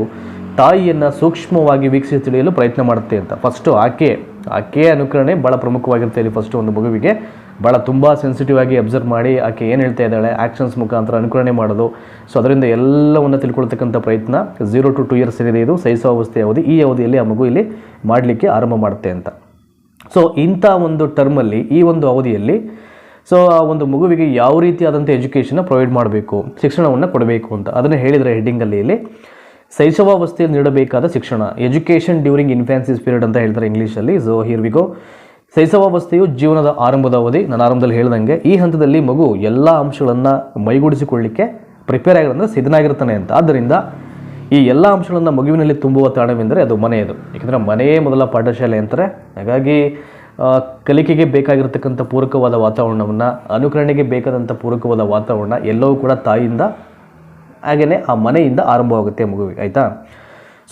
ತಾಯಿಯನ್ನು ಸೂಕ್ಷ್ಮವಾಗಿ ವೀಕ್ಷಿಸಿ ತಿಳಿಯಲು ಪ್ರಯತ್ನ ಮಾಡುತ್ತೆ ಅಂತ. ಫಸ್ಟು ಆಕೆ ಆಕೆಯ ಅನುಕರಣೆ ಭಾಳ ಪ್ರಮುಖವಾಗಿರುತ್ತೆ ಇಲ್ಲಿ ಫಸ್ಟು ಒಂದು ಮಗುವಿಗೆ. ಭಾಳ ತುಂಬ ಸೆನ್ಸಿಟಿವ್ ಆಗಿ ಅಬ್ಸರ್ವ್ ಮಾಡಿ ಆಕೆ ಏನು ಹೇಳ್ತಾ ಇದ್ದಾಳೆ ಆ್ಯಕ್ಷನ್ಸ್ ಮುಖಾಂತರ ಅನುಕರಣೆ ಮಾಡೋದು. ಸೊ ಅದರಿಂದ ಎಲ್ಲವನ್ನು ತಿಳ್ಕೊಳ್ತಕ್ಕಂಥ ಪ್ರಯತ್ನ ಝೀರೋ ಟು ಟು ಇಯರ್ಸ್ ಏನಿದೆ ಇದು? ಶೈಶವಾವಸ್ಥೆ ಅವಧಿ. ಈ ಅವಧಿಯಲ್ಲಿ ಆ ಮಗು ಇಲ್ಲಿ ಮಾಡಲಿಕ್ಕೆ ಆರಂಭ ಮಾಡುತ್ತೆ ಅಂತ. ಸೊ ಇಂಥ ಒಂದು ಟರ್ಮಲ್ಲಿ ಈ ಒಂದು ಅವಧಿಯಲ್ಲಿ ಸೊ ಆ ಒಂದು ಮಗುವಿಗೆ ಯಾವ ರೀತಿಯಾದಂಥ ಎಜುಕೇಷನ್ನ ಪ್ರೊವೈಡ್ ಮಾಡಬೇಕು, ಶಿಕ್ಷಣವನ್ನು ಕೊಡಬೇಕು ಅಂತ. ಅದನ್ನು ಹೇಳಿದರೆ ಹೆಡ್ಡಿಂಗಲ್ಲಿ ಇಲ್ಲಿ, ಶೈಶವಾವಸ್ಥೆಯಲ್ಲಿ ನೀಡಬೇಕಾದ ಶಿಕ್ಷಣ. ಎಜುಕೇಷನ್ ಡ್ಯೂರಿಂಗ್ ಇನ್ಫ್ಯಾನ್ಸಿಸ್ ಪೀರಿಯಡ್ ಅಂತ ಹೇಳ್ತಾರೆ ಇಂಗ್ಲೀಷಲ್ಲಿ ಸೊ ಹಿಯರ್ ವಿಗೋ ಶೈಶವಾವಸ್ಥೆಯು ಜೀವನದ ಆರಂಭದ ಅವಧಿ. ನಾನು ಆರಂಭದಲ್ಲಿ ಹೇಳ್ದಂಗೆ, ಈ ಹಂತದಲ್ಲಿ ಮಗು ಎಲ್ಲ ಅಂಶಗಳನ್ನು ಮೈಗೂಡಿಸಿಕೊಳ್ಳಿಕ್ಕೆ ಪ್ರಿಪೇರ್ ಆಗಿರೋದ್ರೆ ಸಿದ್ಧನಾಗಿರ್ತಾನೆ ಅಂತ. ಆದ್ದರಿಂದ, ಈ ಎಲ್ಲ ಅಂಶಗಳನ್ನು ಮಗುವಿನಲ್ಲಿ ತುಂಬುವ ತಾಣವೆಂದರೆ ಅದು ಮನೆಯದು. ಯಾಕಂದರೆ ಮನೆಯೇ ಮೊದಲ ಪಾಠಶಾಲೆ ಅಂತಾರೆ. ಹಾಗಾಗಿ ಕಲಿಕೆಗೆ ಬೇಕಾಗಿರ್ತಕ್ಕಂಥ ಪೂರಕವಾದ ವಾತಾವರಣವನ್ನು, ಅನುಕರಣೆಗೆ ಬೇಕಾದಂಥ ಪೂರಕವಾದ ವಾತಾವರಣ ಎಲ್ಲವೂ ಕೂಡ ತಾಯಿಯಿಂದ ಹಾಗೆಯೇ ಆ ಮನೆಯಿಂದ ಆರಂಭವಾಗುತ್ತೆ ಮಗುವಿಗೆ, ಆಯಿತಾ?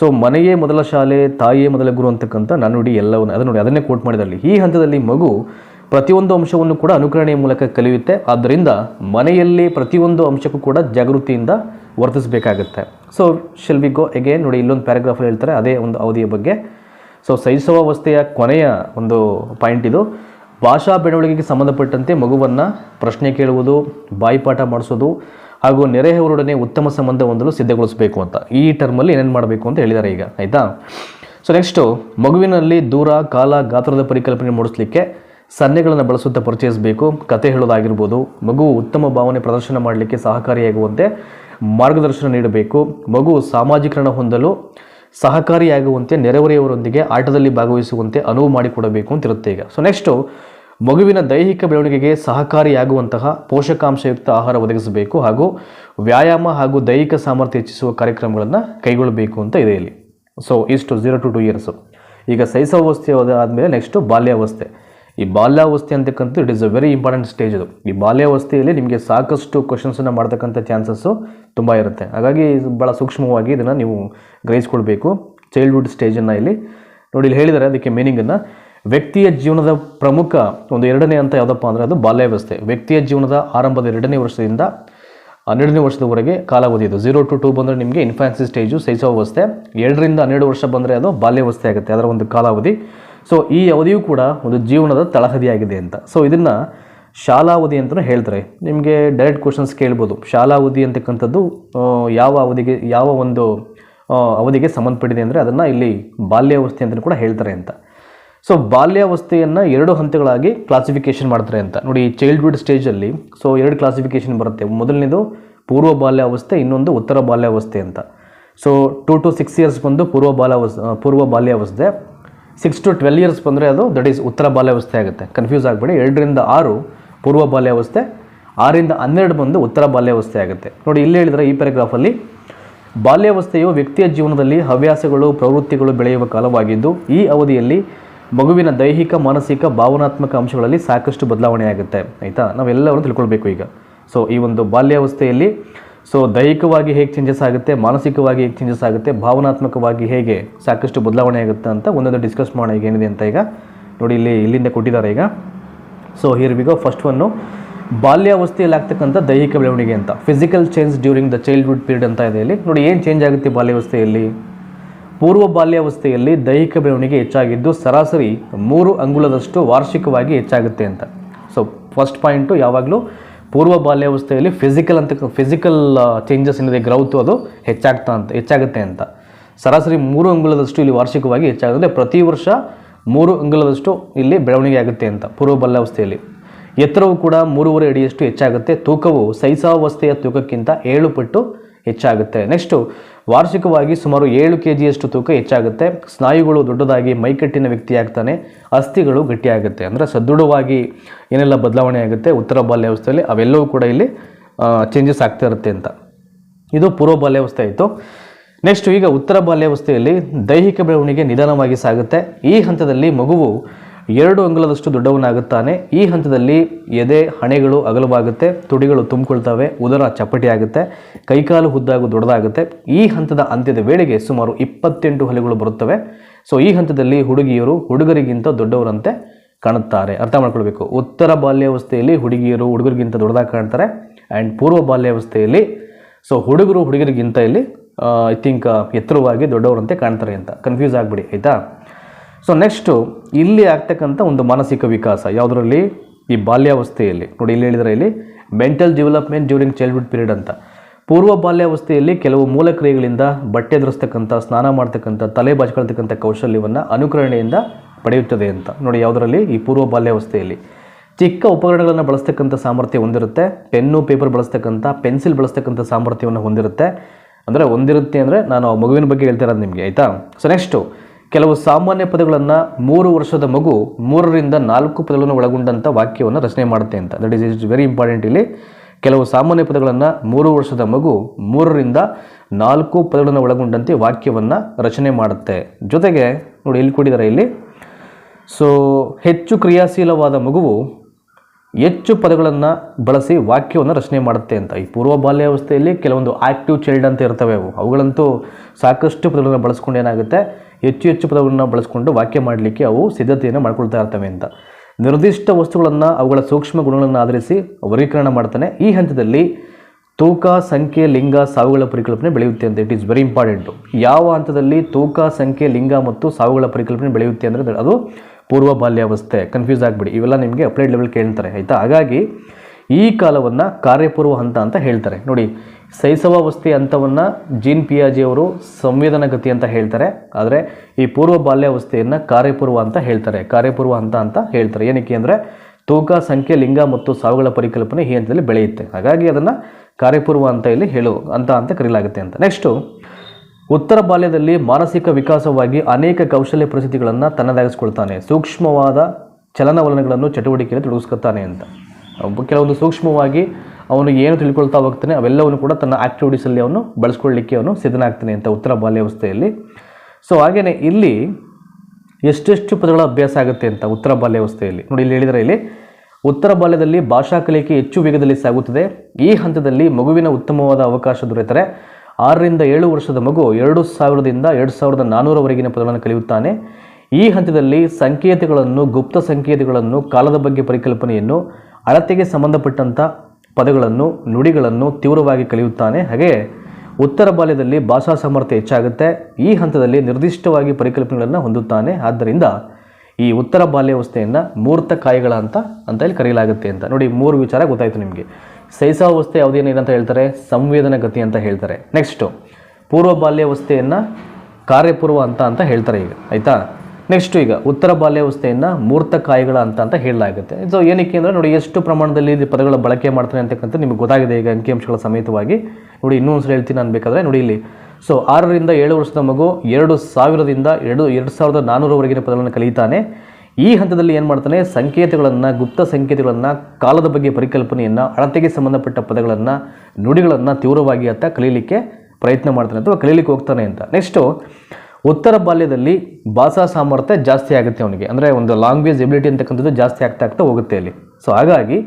ಸೊ ಮನೆಯೇ ಮೊದಲ ಶಾಲೆ, ತಾಯಿಯೇ ಮೊದಲ ಗುರು ಅಂತಕ್ಕಂಥ ನಾನು ನೋಡಿ ಎಲ್ಲವನ್ನು, ಅದನ್ನು ನೋಡಿ, ಅದನ್ನೇ ಕೋಟ್ ಮಾಡಿದಲ್ಲಿ ಈ ಹಂತದಲ್ಲಿ ಮಗು ಪ್ರತಿಯೊಂದು ಅಂಶವನ್ನು ಕೂಡ ಅನುಕರಣೆಯ ಮೂಲಕ ಕಲಿಯುತ್ತೆ. ಆದ್ದರಿಂದ ಮನೆಯಲ್ಲಿ ಪ್ರತಿಯೊಂದು ಅಂಶಕ್ಕೂ ಕೂಡ ಜಾಗೃತಿಯಿಂದ ವರ್ತಿಸಬೇಕಾಗುತ್ತೆ. So shall we go again ನೋಡಿ, ಇಲ್ಲೊಂದು ಪ್ಯಾರಾಗ್ರಾಫಲ್ಲಿ ಹೇಳ್ತಾರೆ, ಅದೇ ಒಂದು ಅವಧಿಯ ಬಗ್ಗೆ. ಸೊ ಶೈಶವಾವಸ್ಥೆಯ ಕೊನೆಯ ಒಂದು ಪಾಯಿಂಟ್ ಇದು. ಭಾಷಾ ಬೆಳವಣಿಗೆಗೆ ಸಂಬಂಧಪಟ್ಟಂತೆ ಮಗುವನ್ನು ಪ್ರಶ್ನೆ ಕೇಳುವುದು, ಬಾಯಿಪಾಠ ಮಾಡಿಸೋದು ಹಾಗೂ ನೆರೆಯವರೊಡನೆ ಉತ್ತಮ ಸಂಬಂಧ ಹೊಂದಲು ಸಿದ್ಧಗೊಳಿಸಬೇಕು ಅಂತ. ಈ ಟರ್ಮಲ್ಲಿ ಏನೇನು ಮಾಡಬೇಕು ಅಂತ ಹೇಳಿದ್ದಾರೆ ಈಗ, ಆಯಿತಾ? ಸೊ ನೆಕ್ಸ್ಟು ಮಗುವಿನಲ್ಲಿ ದೂರ, ಕಾಲ, ಗಾತ್ರದ ಪರಿಕಲ್ಪನೆ ಮೂಡಿಸಲಿಕ್ಕೆ ಸನ್ನೆಗಳನ್ನು ಬಳಸುತ್ತಾ ಪರಿಚಯಿಸಬೇಕು. ಕತೆ ಹೇಳೋದಾಗಿರ್ಬೋದು, ಮಗು ಉತ್ತಮ ಭಾವನೆ ಪ್ರದರ್ಶನ ಮಾಡಲಿಕ್ಕೆ ಸಹಕಾರಿಯಾಗುವಂತೆ ಮಾರ್ಗದರ್ಶನ ನೀಡಬೇಕು. ಮಗು ಸಾಮಾಜಿಕರಣ ಹೊಂದಲು ಸಹಕಾರಿಯಾಗುವಂತೆ ನೆರೆಹೊರೆಯವರೊಂದಿಗೆ ಆಟದಲ್ಲಿ ಭಾಗವಹಿಸುವಂತೆ ಅನುವು ಮಾಡಿಕೊಡಬೇಕು ಅಂತ ಇರುತ್ತೆ ಈಗ. ಸೊ ನೆಕ್ಸ್ಟು ಮಗುವಿನ ದೈಹಿಕ ಬೆಳವಣಿಗೆಗೆ ಸಹಕಾರಿಯಾಗುವಂತಹ ಪೋಷಕಾಂಶಯುಕ್ತ ಆಹಾರ ಒದಗಿಸಬೇಕು ಹಾಗೂ ವ್ಯಾಯಾಮ ಹಾಗೂ ದೈಹಿಕ ಸಾಮರ್ಥ್ಯ ಹೆಚ್ಚಿಸುವ ಕಾರ್ಯಕ್ರಮಗಳನ್ನು ಕೈಗೊಳ್ಳಬೇಕು ಅಂತ ಇದೆ ಇಲ್ಲಿ. ಸೊ ಇಷ್ಟು ಝೀರೋ ಟು ಟು ಇಯರ್ಸು ಈಗ ಶೈಶವಾವಸ್ಥೆ ಆದಮೇಲೆ ನೆಕ್ಸ್ಟು ಬಾಲ್ಯಾವಸ್ಥೆ. ಈ ಬಾಲ್ಯಾವಸ್ಥೆ ಅಂತಕ್ಕಂಥದ್ದು it is a very important stage ಅದು. ಈ ಬಾಲ್ಯಾವಸ್ಥೆಯಲ್ಲಿ ನಿಮಗೆ ಸಾಕಷ್ಟು ಕ್ವಶನ್ಸನ್ನು ಮಾಡ್ತಕ್ಕಂಥ ಚಾನ್ಸಸ್ಸು ತುಂಬ ಇರುತ್ತೆ. ಹಾಗಾಗಿ ಭಾಳ ಸೂಕ್ಷ್ಮವಾಗಿ ಇದನ್ನು ನೀವು ಗ್ರಹಿಸ್ಕೊಳ್ಬೇಕು. ಚೈಲ್ಡ್ಹುಡ್ ಸ್ಟೇಜನ್ನು ಇಲ್ಲಿ. ನೋಡಿ, ಇಲ್ಲಿ ಹೇಳಿದರೆ, ಅದಕ್ಕೆ ಮೀನಿಂಗನ್ನು ವ್ಯಕ್ತಿಯ ಜೀವನದ ಪ್ರಮುಖ ಒಂದು ಎರಡನೇ ಅಂತ ಯಾವುದಪ್ಪ ಅಂದರೆ ಅದು ಬಾಲ್ಯಾವಸ್ಥೆ. ವ್ಯಕ್ತಿಯ ಜೀವನದ ಆರಂಭದ ಎರಡನೇ ವರ್ಷದಿಂದ ಹನ್ನೆರಡನೇ ವರ್ಷದವರೆಗೆ ಕಾಲಾವಧಿ ಇದು. ಝೀರೋ ಟು ಟೂ ಬಂದರೆ ನಿಮಗೆ ಇನ್ಫ್ಯಾನ್ಸಿ ಸ್ಟೇಜು ಶೈಶವಾವಸ್ಥೆ. ಎರಡರಿಂದ ಹನ್ನೆರಡು ವರ್ಷ ಬಂದರೆ ಅದು ಬಾಲ್ಯಾವಸ್ಥೆ ಆಗುತ್ತೆ. ಅದರ ಒಂದು ಕಾಲಾವಧಿ. ಸೊ ಈ ಅವಧಿಯೂ ಕೂಡ ಒಂದು ಜೀವನದ ತಳಹದಿಯಾಗಿದೆ ಅಂತ. ಸೊ ಇದನ್ನು ಶಾಲಾವಧಿ ಅಂತಲೂ ಹೇಳ್ತಾರೆ. ನಿಮಗೆ ಡೈರೆಕ್ಟ್ ಕ್ವಶನ್ಸ್ ಕೇಳ್ಬೋದು. ಶಾಲಾವಧಿ ಅಂತಕ್ಕಂಥದ್ದು ಯಾವ ಅವಧಿಗೆ, ಯಾವ ಒಂದು ಅವಧಿಗೆ ಸಂಬಂಧಪಟ್ಟಿದೆ ಅಂದರೆ ಅದನ್ನು ಇಲ್ಲಿ ಬಾಲ್ಯಾವಸ್ಥೆ ಅಂತಲೂ ಕೂಡ ಹೇಳ್ತಾರೆ ಅಂತ. ಸೊ ಬಾಲ್ಯಾವಸ್ಥೆಯನ್ನು ಎರಡು ಹಂತಗಳಾಗಿ ಕ್ಲಾಸಿಫಿಕೇಷನ್ ಮಾಡ್ತಾರೆ ಅಂತ. ನೋಡಿ ಚೈಲ್ಡ್ಹುಡ್ ಸ್ಟೇಜಲ್ಲಿ ಸೊ ಎರಡು ಕ್ಲಾಸಿಫಿಕೇಷನ್ ಬರುತ್ತೆ. ಮೊದಲನೇದು ಪೂರ್ವ ಬಾಲ್ಯಾವಸ್ಥೆ, ಇನ್ನೊಂದು ಉತ್ತರ ಬಾಲ್ಯಾವಸ್ಥೆ ಅಂತ. So two to six years ಬಂದು ಪೂರ್ವ ಬಾಲ್ಯಾವಸ್ ಪೂರ್ವ ಬಾಲ್ಯಾವಸ್ಥೆ. ಸಿಕ್ಸ್ ಟು ಟ್ವೆಲ್ ಇಯರ್ಸ್ ಬಂದರೆ ಅದು ದಟ್ ಈಸ್ ಉತ್ತರ ಬಾಲ್ಯಾವಸ್ಥೆ ಆಗುತ್ತೆ. ಕನ್ಫ್ಯೂಸ್ ಆಗಬೇಡಿ. ಎರಡರಿಂದ ಆರು ಪೂರ್ವ ಬಾಲ್ಯಾವಸ್ಥೆ, ಆರಿಂದ ಹನ್ನೆರಡು ಬಂದು ಉತ್ತರ ಬಾಲ್ಯಾವಸ್ಥೆ ಆಗುತ್ತೆ. ನೋಡಿ, ಇಲ್ಲಿ ಹೇಳಿದರೆ ಈ ಪ್ಯಾರಾಗ್ರಾಫಲ್ಲಿ ಬಾಲ್ಯಾವಸ್ಥೆಯು ವ್ಯಕ್ತಿಯ ಜೀವನದಲ್ಲಿ ಹವ್ಯಾಸಗಳು, ಪ್ರವೃತ್ತಿಗಳು ಬೆಳೆಯುವ ಕಾಲವಾಗಿದ್ದು, ಈ ಅವಧಿಯಲ್ಲಿ ಮಗುವಿನ ದೈಹಿಕ, ಮಾನಸಿಕ, ಭಾವನಾತ್ಮಕ ಅಂಶಗಳಲ್ಲಿ ಸಾಕಷ್ಟು ಬದಲಾವಣೆ ಆಗುತ್ತೆ. ಆಯಿತಾ? ನಾವೆಲ್ಲವನ್ನು ತಿಳ್ಕೊಳ್ಬೇಕು ಈಗ. ಸೊ ಈ ಒಂದು ಬಾಲ್ಯಾವಸ್ಥೆಯಲ್ಲಿ ಸೊ ದೈಹಿಕವಾಗಿ ಹೇಗೆ ಚೇಂಜಸ್ ಆಗುತ್ತೆ, ಮಾನಸಿಕವಾಗಿ ಹೇಗೆ ಚೇಂಜಸ್ ಆಗುತ್ತೆ, ಭಾವನಾತ್ಮಕವಾಗಿ ಹೇಗೆ ಸಾಕಷ್ಟು ಬದಲಾವಣೆ ಆಗುತ್ತೆ ಅಂತ ಒಂದೊಂದು ಡಿಸ್ಕಸ್ ಮಾಡೋಣ ಈಗ ಏನಿದೆ ಅಂತ ಈಗ. ನೋಡಿ, ಇಲ್ಲಿ, ಇಲ್ಲಿಂದ ಕೊಟ್ಟಿದ್ದಾರೆ ಈಗ. So here we go first one ಬಾಲ್ಯಾವಸ್ಥೆಯಲ್ಲಿ ಆಗ್ತಕ್ಕಂಥ ದೈಹಿಕ ಬೆಳವಣಿಗೆ ಅಂತ. Physical change during the childhood period ಅಂತ ಇದೆ ಇಲ್ಲಿ. ನೋಡಿ, ಏನು ಚೇಂಜ್ ಆಗುತ್ತೆ ಬಾಲ್ಯಾವಸ್ಥೆಯಲ್ಲಿ? ಪೂರ್ವ ಬಾಲ್ಯಾವಸ್ಥೆಯಲ್ಲಿ ದೈಹಿಕ ಬೆಳವಣಿಗೆ ಹೆಚ್ಚಾಗಿದ್ದು ಸರಾಸರಿ ಮೂರು ಅಂಗುಲದಷ್ಟು ವಾರ್ಷಿಕವಾಗಿ ಹೆಚ್ಚಾಗುತ್ತೆ ಅಂತ. ಸೊ ಫಸ್ಟ್ ಪಾಯಿಂಟು ಯಾವಾಗಲೂ ಪೂರ್ವ ಬಾಲ್ಯಾವಸ್ಥೆಯಲ್ಲಿ ಫಿಸಿಕಲ್ ಅಂತ ಫಿಸಿಕಲ್ ಚೇಂಜಸ್ ಏನಿದೆ ಗ್ರೌತ್ ಅದು ಹೆಚ್ಚಾಗ್ತಾ ಅಂತ, ಹೆಚ್ಚಾಗುತ್ತೆ ಅಂತ. ಸರಾಸರಿ ಮೂರು ಅಂಗುಲದಷ್ಟು ಇಲ್ಲಿ ವಾರ್ಷಿಕವಾಗಿ ಹೆಚ್ಚಾಗುತ್ತೆ. ಪ್ರತಿ ವರ್ಷ ಮೂರು ಅಂಗುಲದಷ್ಟು ಇಲ್ಲಿ ಬೆಳವಣಿಗೆ ಆಗುತ್ತೆ ಅಂತ ಪೂರ್ವ ಬಾಲ್ಯಾವಸ್ಥೆಯಲ್ಲಿ. ಎತ್ತರವು ಕೂಡ ಮೂರುವರೆ ಅಡಿಯಷ್ಟು ಹೆಚ್ಚಾಗುತ್ತೆ. ತೂಕವು ಸೈಸಾವಸ್ಥೆಯ ತೂಕಕ್ಕಿಂತ ಏಳು ಪಟ್ಟು ಹೆಚ್ಚಾಗುತ್ತೆ. ನೆಕ್ಸ್ಟು ವಾರ್ಷಿಕವಾಗಿ ಸುಮಾರು ಏಳು ಕೆ ಜಿಯಷ್ಟು ತೂಕ ಹೆಚ್ಚಾಗುತ್ತೆ. ಸ್ನಾಯುಗಳು ದೊಡ್ಡದಾಗಿ ಮೈಕಟ್ಟಿನ ವ್ಯಕ್ತಿಯಾಗ್ತಾನೆ, ಅಸ್ಥಿಗಳು ಗಟ್ಟಿಯಾಗುತ್ತೆ. ಅಂದರೆ ಸದೃಢವಾಗಿ ಏನೆಲ್ಲ ಬದಲಾವಣೆ ಆಗುತ್ತೆ? ಉತ್ತರ ಬಾಲ್ಯಾವಸ್ಥೆಯಲ್ಲಿ ಅವೆಲ್ಲವೂ ಕೂಡ ಇಲ್ಲಿ ಚೇಂಜಸ್ ಆಗ್ತಾ ಇರುತ್ತೆ ಅಂತ. ಇದು ಪೂರ್ವ ಬಾಲ್ಯಾವಸ್ಥೆ ಆಯಿತು. ನೆಕ್ಸ್ಟ್ ಈಗ ಉತ್ತರ ಬಾಲ್ಯಾವಸ್ಥೆಯಲ್ಲಿ ದೈಹಿಕ ಬೆಳವಣಿಗೆ ನಿಧಾನವಾಗಿ ಸಾಗುತ್ತೆ. ಈ ಹಂತದಲ್ಲಿ ಮಗುವು ಎರಡು ಅಂಗುಲದಷ್ಟು ದೊಡ್ಡವನಾಗುತ್ತಾನೆ. ಈ ಹಂತದಲ್ಲಿ ಎದೆ, ಹಣೆಗಳು ಅಗಲವಾಗುತ್ತೆ, ತುಡಿಗಳು ತುಂಬಿಕೊಳ್ತವೆ, ಉದರ ಚಪ್ಪಟಿ ಆಗುತ್ತೆ ಕೈಕಾಲು ಹುದ್ದಾಗು ದೊಡ್ಡದಾಗುತ್ತೆ. ಈ ಹಂತದ ಅಂತ್ಯದ ವೇಳೆಗೆ ಸುಮಾರು ಇಪ್ಪತ್ತೆಂಟು ಹಲೆಗಳು ಬರುತ್ತವೆ. ಸೊ ಈ ಹಂತದಲ್ಲಿ ಹುಡುಗಿಯರು ಹುಡುಗರಿಗಿಂತ ದೊಡ್ಡವರಂತೆ ಕಾಣುತ್ತಾರೆ. ಅರ್ಥ ಮಾಡ್ಕೊಳ್ಬೇಕು. ಉತ್ತರ ಬಾಲ್ಯಾವಸ್ಥೆಯಲ್ಲಿ ಹುಡುಗಿಯರು ಹುಡುಗರಿಗಿಂತ ದೊಡ್ಡದಾಗಿ ಕಾಣ್ತಾರೆ. ಆ್ಯಂಡ್ ಪೂರ್ವ ಬಾಲ್ಯಾವಸ್ಥೆಯಲ್ಲಿ ಸೊ ಹುಡುಗರು ಹುಡುಗರಿಗಿಂತ ಇಲ್ಲಿ ಐ ಥಿಂಕ್ ಎತ್ತರವಾಗಿ ದೊಡ್ಡವರಂತೆ ಕಾಣ್ತಾರೆ ಅಂತ. ಕನ್ಫ್ಯೂಸ್ ಆಗಿಬಿಡಿ, ಆಯಿತಾ? ಸೊ ನೆಕ್ಸ್ಟು ಇಲ್ಲಿ ಆಗ್ತಕ್ಕಂಥ ಒಂದು ಮಾನಸಿಕ ವಿಕಾಸ ಯಾವುದರಲ್ಲಿ? ಈ ಬಾಲ್ಯಾವಸ್ಥೆಯಲ್ಲಿ. ನೋಡಿ, ಇಲ್ಲಿ ಹೇಳಿದರೆ ಇಲ್ಲಿ mental development during childhood period ಅಂತ. ಪೂರ್ವ ಬಾಲ್ಯಾವಸ್ಥೆಯಲ್ಲಿ ಕೆಲವು ಮೂಲ ಕ್ರಿಯೆಗಳಿಂದ ಬಟ್ಟೆ ಧರಿಸ್ತಕ್ಕಂಥ, ಸ್ನಾನ ಮಾಡ್ತಕ್ಕಂಥ, ತಲೆ ಬಾಚ್ಕೊಳ್ತಕ್ಕಂಥ ಕೌಶಲ್ಯವನ್ನು ಅನುಕರಣೆಯಿಂದ ಪಡೆಯುತ್ತದೆ ಅಂತ. ನೋಡಿ, ಯಾವುದರಲ್ಲಿ? ಈ ಪೂರ್ವ ಬಾಲ್ಯಾವಸ್ಥೆಯಲ್ಲಿ. ಚಿಕ್ಕ ಉಪಕರಣಗಳನ್ನು ಬಳಸ್ತಕ್ಕಂಥ ಸಾಮರ್ಥ್ಯ ಹೊಂದಿರುತ್ತೆ. ಪೆನ್ನು, ಪೇಪರ್ ಬಳಸ್ತಕ್ಕಂಥ, ಪೆನ್ಸಿಲ್ ಬಳಸ್ತಕ್ಕಂಥ ಸಾಮರ್ಥ್ಯವನ್ನು ಹೊಂದಿರುತ್ತೆ. ಅಂದರೆ ಹೊಂದಿರುತ್ತೆ ಅಂದರೆ ನಾನು ಮಗುವಿನ ಬಗ್ಗೆ ಹೇಳ್ತಿರೋದು ನಿಮಗೆ, ಆಯಿತಾ? ಸೊ ನೆಕ್ಸ್ಟು ಕೆಲವು ಸಾಮಾನ್ಯ ಪದಗಳನ್ನು ಮೂರು ವರ್ಷದ ಮಗು ಮೂರರಿಂದ ನಾಲ್ಕು ಪದಗಳನ್ನು ಒಳಗೊಂಡಂಥ ವಾಕ್ಯವನ್ನು ರಚನೆ ಮಾಡುತ್ತೆ ಅಂತ. That is is very important ಇಲ್ಲಿ. ಕೆಲವು ಸಾಮಾನ್ಯ ಪದಗಳನ್ನು ಮೂರು ವರ್ಷದ ಮಗು ಮೂರರಿಂದ ನಾಲ್ಕು ಪದಗಳನ್ನು ಒಳಗೊಂಡಂತೆ ವಾಕ್ಯವನ್ನು ರಚನೆ ಮಾಡುತ್ತೆ. ಜೊತೆಗೆ ನೋಡಿ ಇಲ್ಲಿ ಕೊಟ್ಟಿದ್ದಾರೆ ಇಲ್ಲಿ. ಸೊ ಹೆಚ್ಚು ಕ್ರಿಯಾಶೀಲವಾದ ಮಗುವು ಹೆಚ್ಚು ಪದಗಳನ್ನು ಬಳಸಿ ವಾಕ್ಯವನ್ನು ರಚನೆ ಮಾಡುತ್ತೆ ಅಂತ. ಈ ಪೂರ್ವ ಬಾಲ್ಯಾವಸ್ಥೆಯಲ್ಲಿ ಕೆಲವೊಂದು ಆಕ್ಟಿವ್ ಚೈಲ್ಡ್ ಅಂತ ಇರ್ತವೆ ಅವು. ಅವುಗಳಂತೂ ಸಾಕಷ್ಟು ಪದಗಳನ್ನು ಬಳಸ್ಕೊಂಡು ಏನಾಗುತ್ತೆ? ಹೆಚ್ಚು ಹೆಚ್ಚು ಪದಗಳನ್ನು ಬಳಸ್ಕೊಂಡು ವಾಕ್ಯ ಮಾಡಲಿಕ್ಕೆ ಅವು ಸಿದ್ಧತೆಯನ್ನು ಮಾಡ್ಕೊಳ್ತಾ ಇರ್ತವೆ ಅಂತ. ನಿರ್ದಿಷ್ಟ ವಸ್ತುಗಳನ್ನು ಅವುಗಳ ಸೂಕ್ಷ್ಮ ಗುಣಗಳನ್ನು ಆಧರಿಸಿ ವರ್ಗೀಕರಣ ಮಾಡ್ತಾನೆ. ಈ ಹಂತದಲ್ಲಿ ತೂಕ, ಸಂಖ್ಯೆ, ಲಿಂಗ ಸಾವುಗಳ ಪರಿಕಲ್ಪನೆ ಬೆಳೆಯುತ್ತೆ ಅಂತ. ಇಟ್ ಈಸ್ ವೆರಿ ಇಂಪಾರ್ಟೆಂಟು ಯಾವ ಹಂತದಲ್ಲಿ ತೂಕ, ಸಂಖ್ಯೆ, ಲಿಂಗ ಮತ್ತು ಸಾವುಗಳ ಪರಿಕಲ್ಪನೆ ಬೆಳೆಯುತ್ತೆ ಅಂದರೆ ಅದು ಪೂರ್ವ ಬಾಲ್ಯಾವಸ್ಥೆ. ಕನ್ಫ್ಯೂಸ್ ಆಗಿಬಿಡಿ. ಇವೆಲ್ಲ ನಿಮಗೆ ಅಪ್ಲೈಡ್ ಲೆವೆಲ್ ಕೇಳ್ತಾರೆ. ಆಯಿತಾ? ಹಾಗಾಗಿ ಈ ಕಾಲವನ್ನು ಕಾರ್ಯಪೂರ್ವ ಹಂತ ಅಂತ ಹೇಳ್ತಾರೆ. ನೋಡಿ ಶೈಶವಾವಸ್ಥೆ ಹಂತವನ್ನು ಜೀನ್ ಪಿಯಾಜಿ ಅವರು ಸಂವೇದನಗತಿ ಅಂತ ಹೇಳ್ತಾರೆ. ಆದರೆ ಈ ಪೂರ್ವ ಬಾಲ್ಯಾವಸ್ಥೆಯನ್ನು ಕಾರ್ಯಪೂರ್ವ ಅಂತ ಹೇಳ್ತಾರೆ. ಕಾರ್ಯಪೂರ್ವ ಹಂತ ಅಂತ ಹೇಳ್ತಾರೆ. ಏನಕ್ಕೆ ಅಂದರೆ ತೂಕ, ಸಂಖ್ಯೆ, ಲಿಂಗ ಮತ್ತು ಸಾವುಗಳ ಪರಿಕಲ್ಪನೆ ಈ ಹಂತದಲ್ಲಿ ಬೆಳೆಯುತ್ತೆ. ಹಾಗಾಗಿ ಅದನ್ನು ಕಾರ್ಯಪೂರ್ವ ಅಂತ ಇಲ್ಲಿ ಹೇಳು, ಅಂತ ಅಂತ ಕರೆಯಲಾಗುತ್ತೆ ಅಂತ. ನೆಕ್ಸ್ಟು ಉತ್ತರ ಬಾಲ್ಯದಲ್ಲಿ ಮಾನಸಿಕ ವಿಕಾಸವಾಗಿ ಅನೇಕ ಕೌಶಲ್ಯ ಪರಿಸ್ಥಿತಿಗಳನ್ನು ತನ್ನದಾಗಿಸ್ಕೊಳ್ತಾನೆ. ಸೂಕ್ಷ್ಮವಾದ ಚಲನವಲನಗಳನ್ನು ಚಟುವಟಿಕೆಯಲ್ಲಿ ತೊಡಗಿಸ್ಕೊತಾನೆ ಅಂತ. ಕೆಲವೊಂದು ಸೂಕ್ಷ್ಮವಾಗಿ ಅವನು ಏನು ತಿಳ್ಕೊಳ್ತಾ ಹೋಗ್ತಾನೆ, ಅವೆಲ್ಲವನ್ನು ಕೂಡ ತನ್ನ ಆ್ಯಕ್ಟಿವಿಟೀಸಲ್ಲಿ ಅವನು ಬಳಸ್ಕೊಳ್ಳಿಕ್ಕೆ ಅವನು ಸಿದ್ಧನಾಗ್ತಾನೆ ಅಂತ ಉತ್ತರ ಬಾಲ್ಯಾವಸ್ಥೆಯಲ್ಲಿ ಸೊ ಹಾಗೆಯೇ ಇಲ್ಲಿ ಎಷ್ಟೆಷ್ಟು ಪದಗಳ ಅಭ್ಯಾಸ ಆಗುತ್ತೆ ಅಂತ ಉತ್ತರ ಬಾಲ್ಯಾವಸ್ಥೆಯಲ್ಲಿ ನೋಡಿ, ಇಲ್ಲಿ ಹೇಳಿದರೆ ಇಲ್ಲಿ, ಉತ್ತರ ಬಾಲ್ಯದಲ್ಲಿ ಭಾಷಾ ಕಲಿಕೆ ಹೆಚ್ಚು ವೇಗದಲ್ಲಿ ಸಾಗುತ್ತದೆ. ಈ ಹಂತದಲ್ಲಿ ಮಗುವಿನ ಉತ್ತಮವಾದ ಅವಕಾಶ ದೊರೆತರೆ. ಆರರಿಂದ ಏಳು ವರ್ಷದ ಮಗು ಎರಡು ಸಾವಿರದಿಂದ ಎರಡು ಸಾವಿರದ ನಾನ್ನೂರವರೆಗಿನ ಪದಗಳನ್ನು ಕಲಿಯುತ್ತಾನೆ. ಈ ಹಂತದಲ್ಲಿ ಸಂಕೇತಗಳನ್ನು, ಗುಪ್ತ ಸಂಕೇತಗಳನ್ನು, ಕಾಲದ ಬಗ್ಗೆ ಪರಿಕಲ್ಪನೆಯನ್ನು, ಅಳತೆಗೆ ಸಂಬಂಧಪಟ್ಟಂಥ ಪದಗಳನ್ನು, ನುಡಿಗಳನ್ನು ತೀವ್ರವಾಗಿ ಕಲಿಯುತ್ತಾನೆ. ಹಾಗೆ ಉತ್ತರ ಬಾಲ್ಯದಲ್ಲಿ ಭಾಷಾ ಸಾಮರ್ಥ್ಯ ಹೆಚ್ಚಾಗುತ್ತೆ. ಈ ಹಂತದಲ್ಲಿ ನಿರ್ದಿಷ್ಟವಾಗಿ ಪರಿಕಲ್ಪನೆಗಳನ್ನು ಹೊಂದುತ್ತಾನೆ. ಆದ್ದರಿಂದ ಈ ಉತ್ತರ ಬಾಲ್ಯಾವಸ್ಥೆಯನ್ನು ಮೂರ್ತ ಕಾಯಿಗಳ ಅಂತ ಅಂತ ಹೇಳಿ ಕರೆಯಲಾಗುತ್ತೆ ಅಂತ. ನೋಡಿ, ಮೂರು ವಿಚಾರ ಗೊತ್ತಾಯಿತು ನಿಮಗೆ. ಶೈಶವಾವಸ್ಥೆ ಯಾವುದೇನೇನು ಅಂತ ಹೇಳ್ತಾರೆ? ಸಂವೇದನ ಗತಿ ಅಂತ ಹೇಳ್ತಾರೆ. ನೆಕ್ಸ್ಟು ಪೂರ್ವ ಬಾಲ್ಯ ವ್ಯವಸ್ಥೆಯನ್ನು ಕಾರ್ಯಪೂರ್ವ ಅಂತ ಅಂತ ಹೇಳ್ತಾರೆ ಈಗ. ಆಯಿತಾ? ನೆಕ್ಸ್ಟ್ ಈಗ, ಉತ್ತರ ಬಾಲ್ಯಾವಸ್ಥೆಯನ್ನು ಮೂರ್ತ ಕಾಯಿಗಳ ಅಂತ ಅಂತ ಹೇಳಲಾಗುತ್ತೆ. ಸೊ ಏನಕ್ಕೆ ಅಂದರೆ ನೋಡಿ, ಎಷ್ಟು ಪ್ರಮಾಣದಲ್ಲಿ ಇದು ಪದಗಳ ಬಳಕೆ ಮಾಡ್ತಾರೆ ಅಂತಕ್ಕಂಥ ನಿಮಗೆ ಗೊತ್ತಾಗಿದೆ. ಈಗ ಅಂಕಿಅಂಶಗಳ ಸಮೇತವಾಗಿ ನೋಡಿ, ಇನ್ನೂ ಒಂದ್ಸಲ ಹೇಳ್ತೀನಿ ನಾನು ಬೇಕಾದರೆ. ನೋಡಿ ಇಲ್ಲಿ ಸೊ ಆರರಿಂದ ಏಳು ವರ್ಷದ ಮಗು ಎರಡು ಸಾವಿರದಿಂದ ಎರಡು ಎರಡು ಸಾವಿರದ ನಾನ್ನೂರವರೆಗಿನ ಪದಗಳನ್ನು ಕಲಿತಾನೆ ಈ ಹಂತದಲ್ಲಿ ಏನು ಮಾಡ್ತಾನೆ? ಸಂಕೇತಗಳನ್ನು, ಗುಪ್ತ ಸಂಕೇತಗಳನ್ನು, ಕಾಲದ ಬಗ್ಗೆ ಪರಿಕಲ್ಪನೆಯನ್ನು, ಅಳತೆಗೆ ಸಂಬಂಧಪಟ್ಟ ಪದಗಳನ್ನು, ನುಡಿಗಳನ್ನು ತೀವ್ರವಾಗಿ ಅಂತ ಕಲೀಲಿಕ್ಕೆ ಪ್ರಯತ್ನ ಮಾಡ್ತಾನೆ ಅಥವಾ ಕಲೀಲಿಕ್ಕೆ ಹೋಗ್ತಾನೆ ಅಂತ. ನೆಕ್ಸ್ಟು ಉತ್ತರ ಬಾಲ್ಯದಲ್ಲಿ ಭಾಷಾ ಸಾಮರ್ಥ್ಯ ಜಾಸ್ತಿ ಆಗುತ್ತೆ ಅವನಿಗೆ. ಅಂದರೆ ಒಂದು ಲ್ಯಾಂಗ್ವೇಜ್ ಎಬಿಲಿಟಿ ಅಂತಕ್ಕಂಥದ್ದು ಜಾಸ್ತಿ ಆಗ್ತಾ ಆಗ್ತಾ ಹೋಗುತ್ತೆ ಅಲ್ಲಿ. ಸೊ ಹಾಗಾಗಿ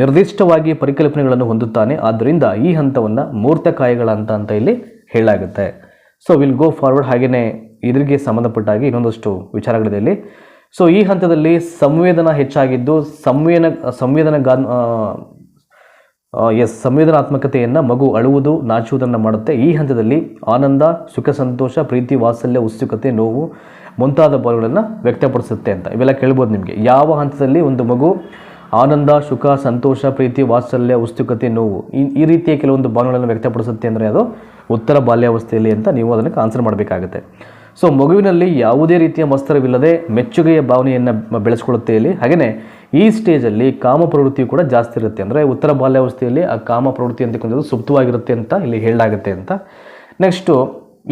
ನಿರ್ದಿಷ್ಟವಾಗಿ ಪರಿಕಲ್ಪನೆಗಳನ್ನು ಹೊಂದುತ್ತಾನೆ. ಆದ್ದರಿಂದ ಈ ಹಂತವನ್ನು ಮೂರ್ತಕಾಯಗಳ ಹಂತ ಅಂತ ಇಲ್ಲಿ ಹೇಳಲಾಗುತ್ತೆ. ಸೊ ವಿಲ್ ಗೋ ಫಾರ್ವರ್ಡ್ ಹಾಗೆಯೇ ಇದರಿಗೆ ಸಂಬಂಧಪಟ್ಟ ಹಾಗೆ ಇನ್ನೊಂದಷ್ಟು ವಿಚಾರಗಳಿದೆ ಇಲ್ಲಿ. ಸೊ ಈ ಹಂತದಲ್ಲಿ ಸಂವೇದನ ಹೆಚ್ಚಾಗಿದ್ದು ಸಂವೇದನ ಗಾನ್ ಎಸ್, ಸಂವೇದನಾತ್ಮಕತೆಯನ್ನು ಮಗು ಅಳುವುದು, ನಾಚುವುದನ್ನು ಮಾಡುತ್ತೆ. ಈ ಹಂತದಲ್ಲಿ ಆನಂದ, ಸುಖ, ಸಂತೋಷ, ಪ್ರೀತಿ, ವಾತ್ಸಲ್ಯ, ಉತ್ಸುಕತೆ, ನೋವು ಮುಂತಾದ ಭಾವಗಳನ್ನು ವ್ಯಕ್ತಪಡಿಸುತ್ತೆ ಅಂತ. ಇವೆಲ್ಲ ಕೇಳ್ಬೋದು ನಿಮಗೆ. ಯಾವ ಹಂತದಲ್ಲಿ ಒಂದು ಮಗು ಆನಂದ, ಸುಖ, ಸಂತೋಷ, ಪ್ರೀತಿ, ವಾತ್ಸಲ್ಯ, ಉತ್ಸುಕತೆ, ನೋವು ಈ ರೀತಿಯ ಕೆಲವೊಂದು ಭಾವನೆಗಳನ್ನು ವ್ಯಕ್ತಪಡಿಸುತ್ತೆ ಅಂದರೆ ಅದು ಉತ್ತರ ಬಾಲ್ಯಾವಸ್ಥೆಯಲ್ಲಿ ಅಂತ ನೀವು ಅದನ್ನು ಆನ್ಸರ್ ಮಾಡಬೇಕಾಗುತ್ತೆ. ಸೊ ಮಗುವಿನಲ್ಲಿ ಯಾವುದೇ ರೀತಿಯ ಮಸ್ತರವಿಲ್ಲದೆ ಮೆಚ್ಚುಗೆಯ ಭಾವನೆಯನ್ನು ಬೆಳೆಸ್ಕೊಳ್ಳುತ್ತೆ ಇಲ್ಲಿ ಹಾಗೆಯೇ ಈ ಸ್ಟೇಜಲ್ಲಿ ಕಾಮ ಪ್ರವೃತ್ತಿಯು ಕೂಡ ಜಾಸ್ತಿ ಇರುತ್ತೆ. ಅಂದರೆ ಉತ್ತರ ಬಾಲ್ಯಾವಸ್ಥೆಯಲ್ಲಿ ಆ ಕಾಮ ಪ್ರವೃತ್ತಿ ಅಂತಕ್ಕಂಥದ್ದು ಸುಪ್ತವಾಗಿರುತ್ತೆ ಅಂತ ಇಲ್ಲಿ ಹೇಳಲಾಗುತ್ತೆ ಅಂತ. ನೆಕ್ಸ್ಟು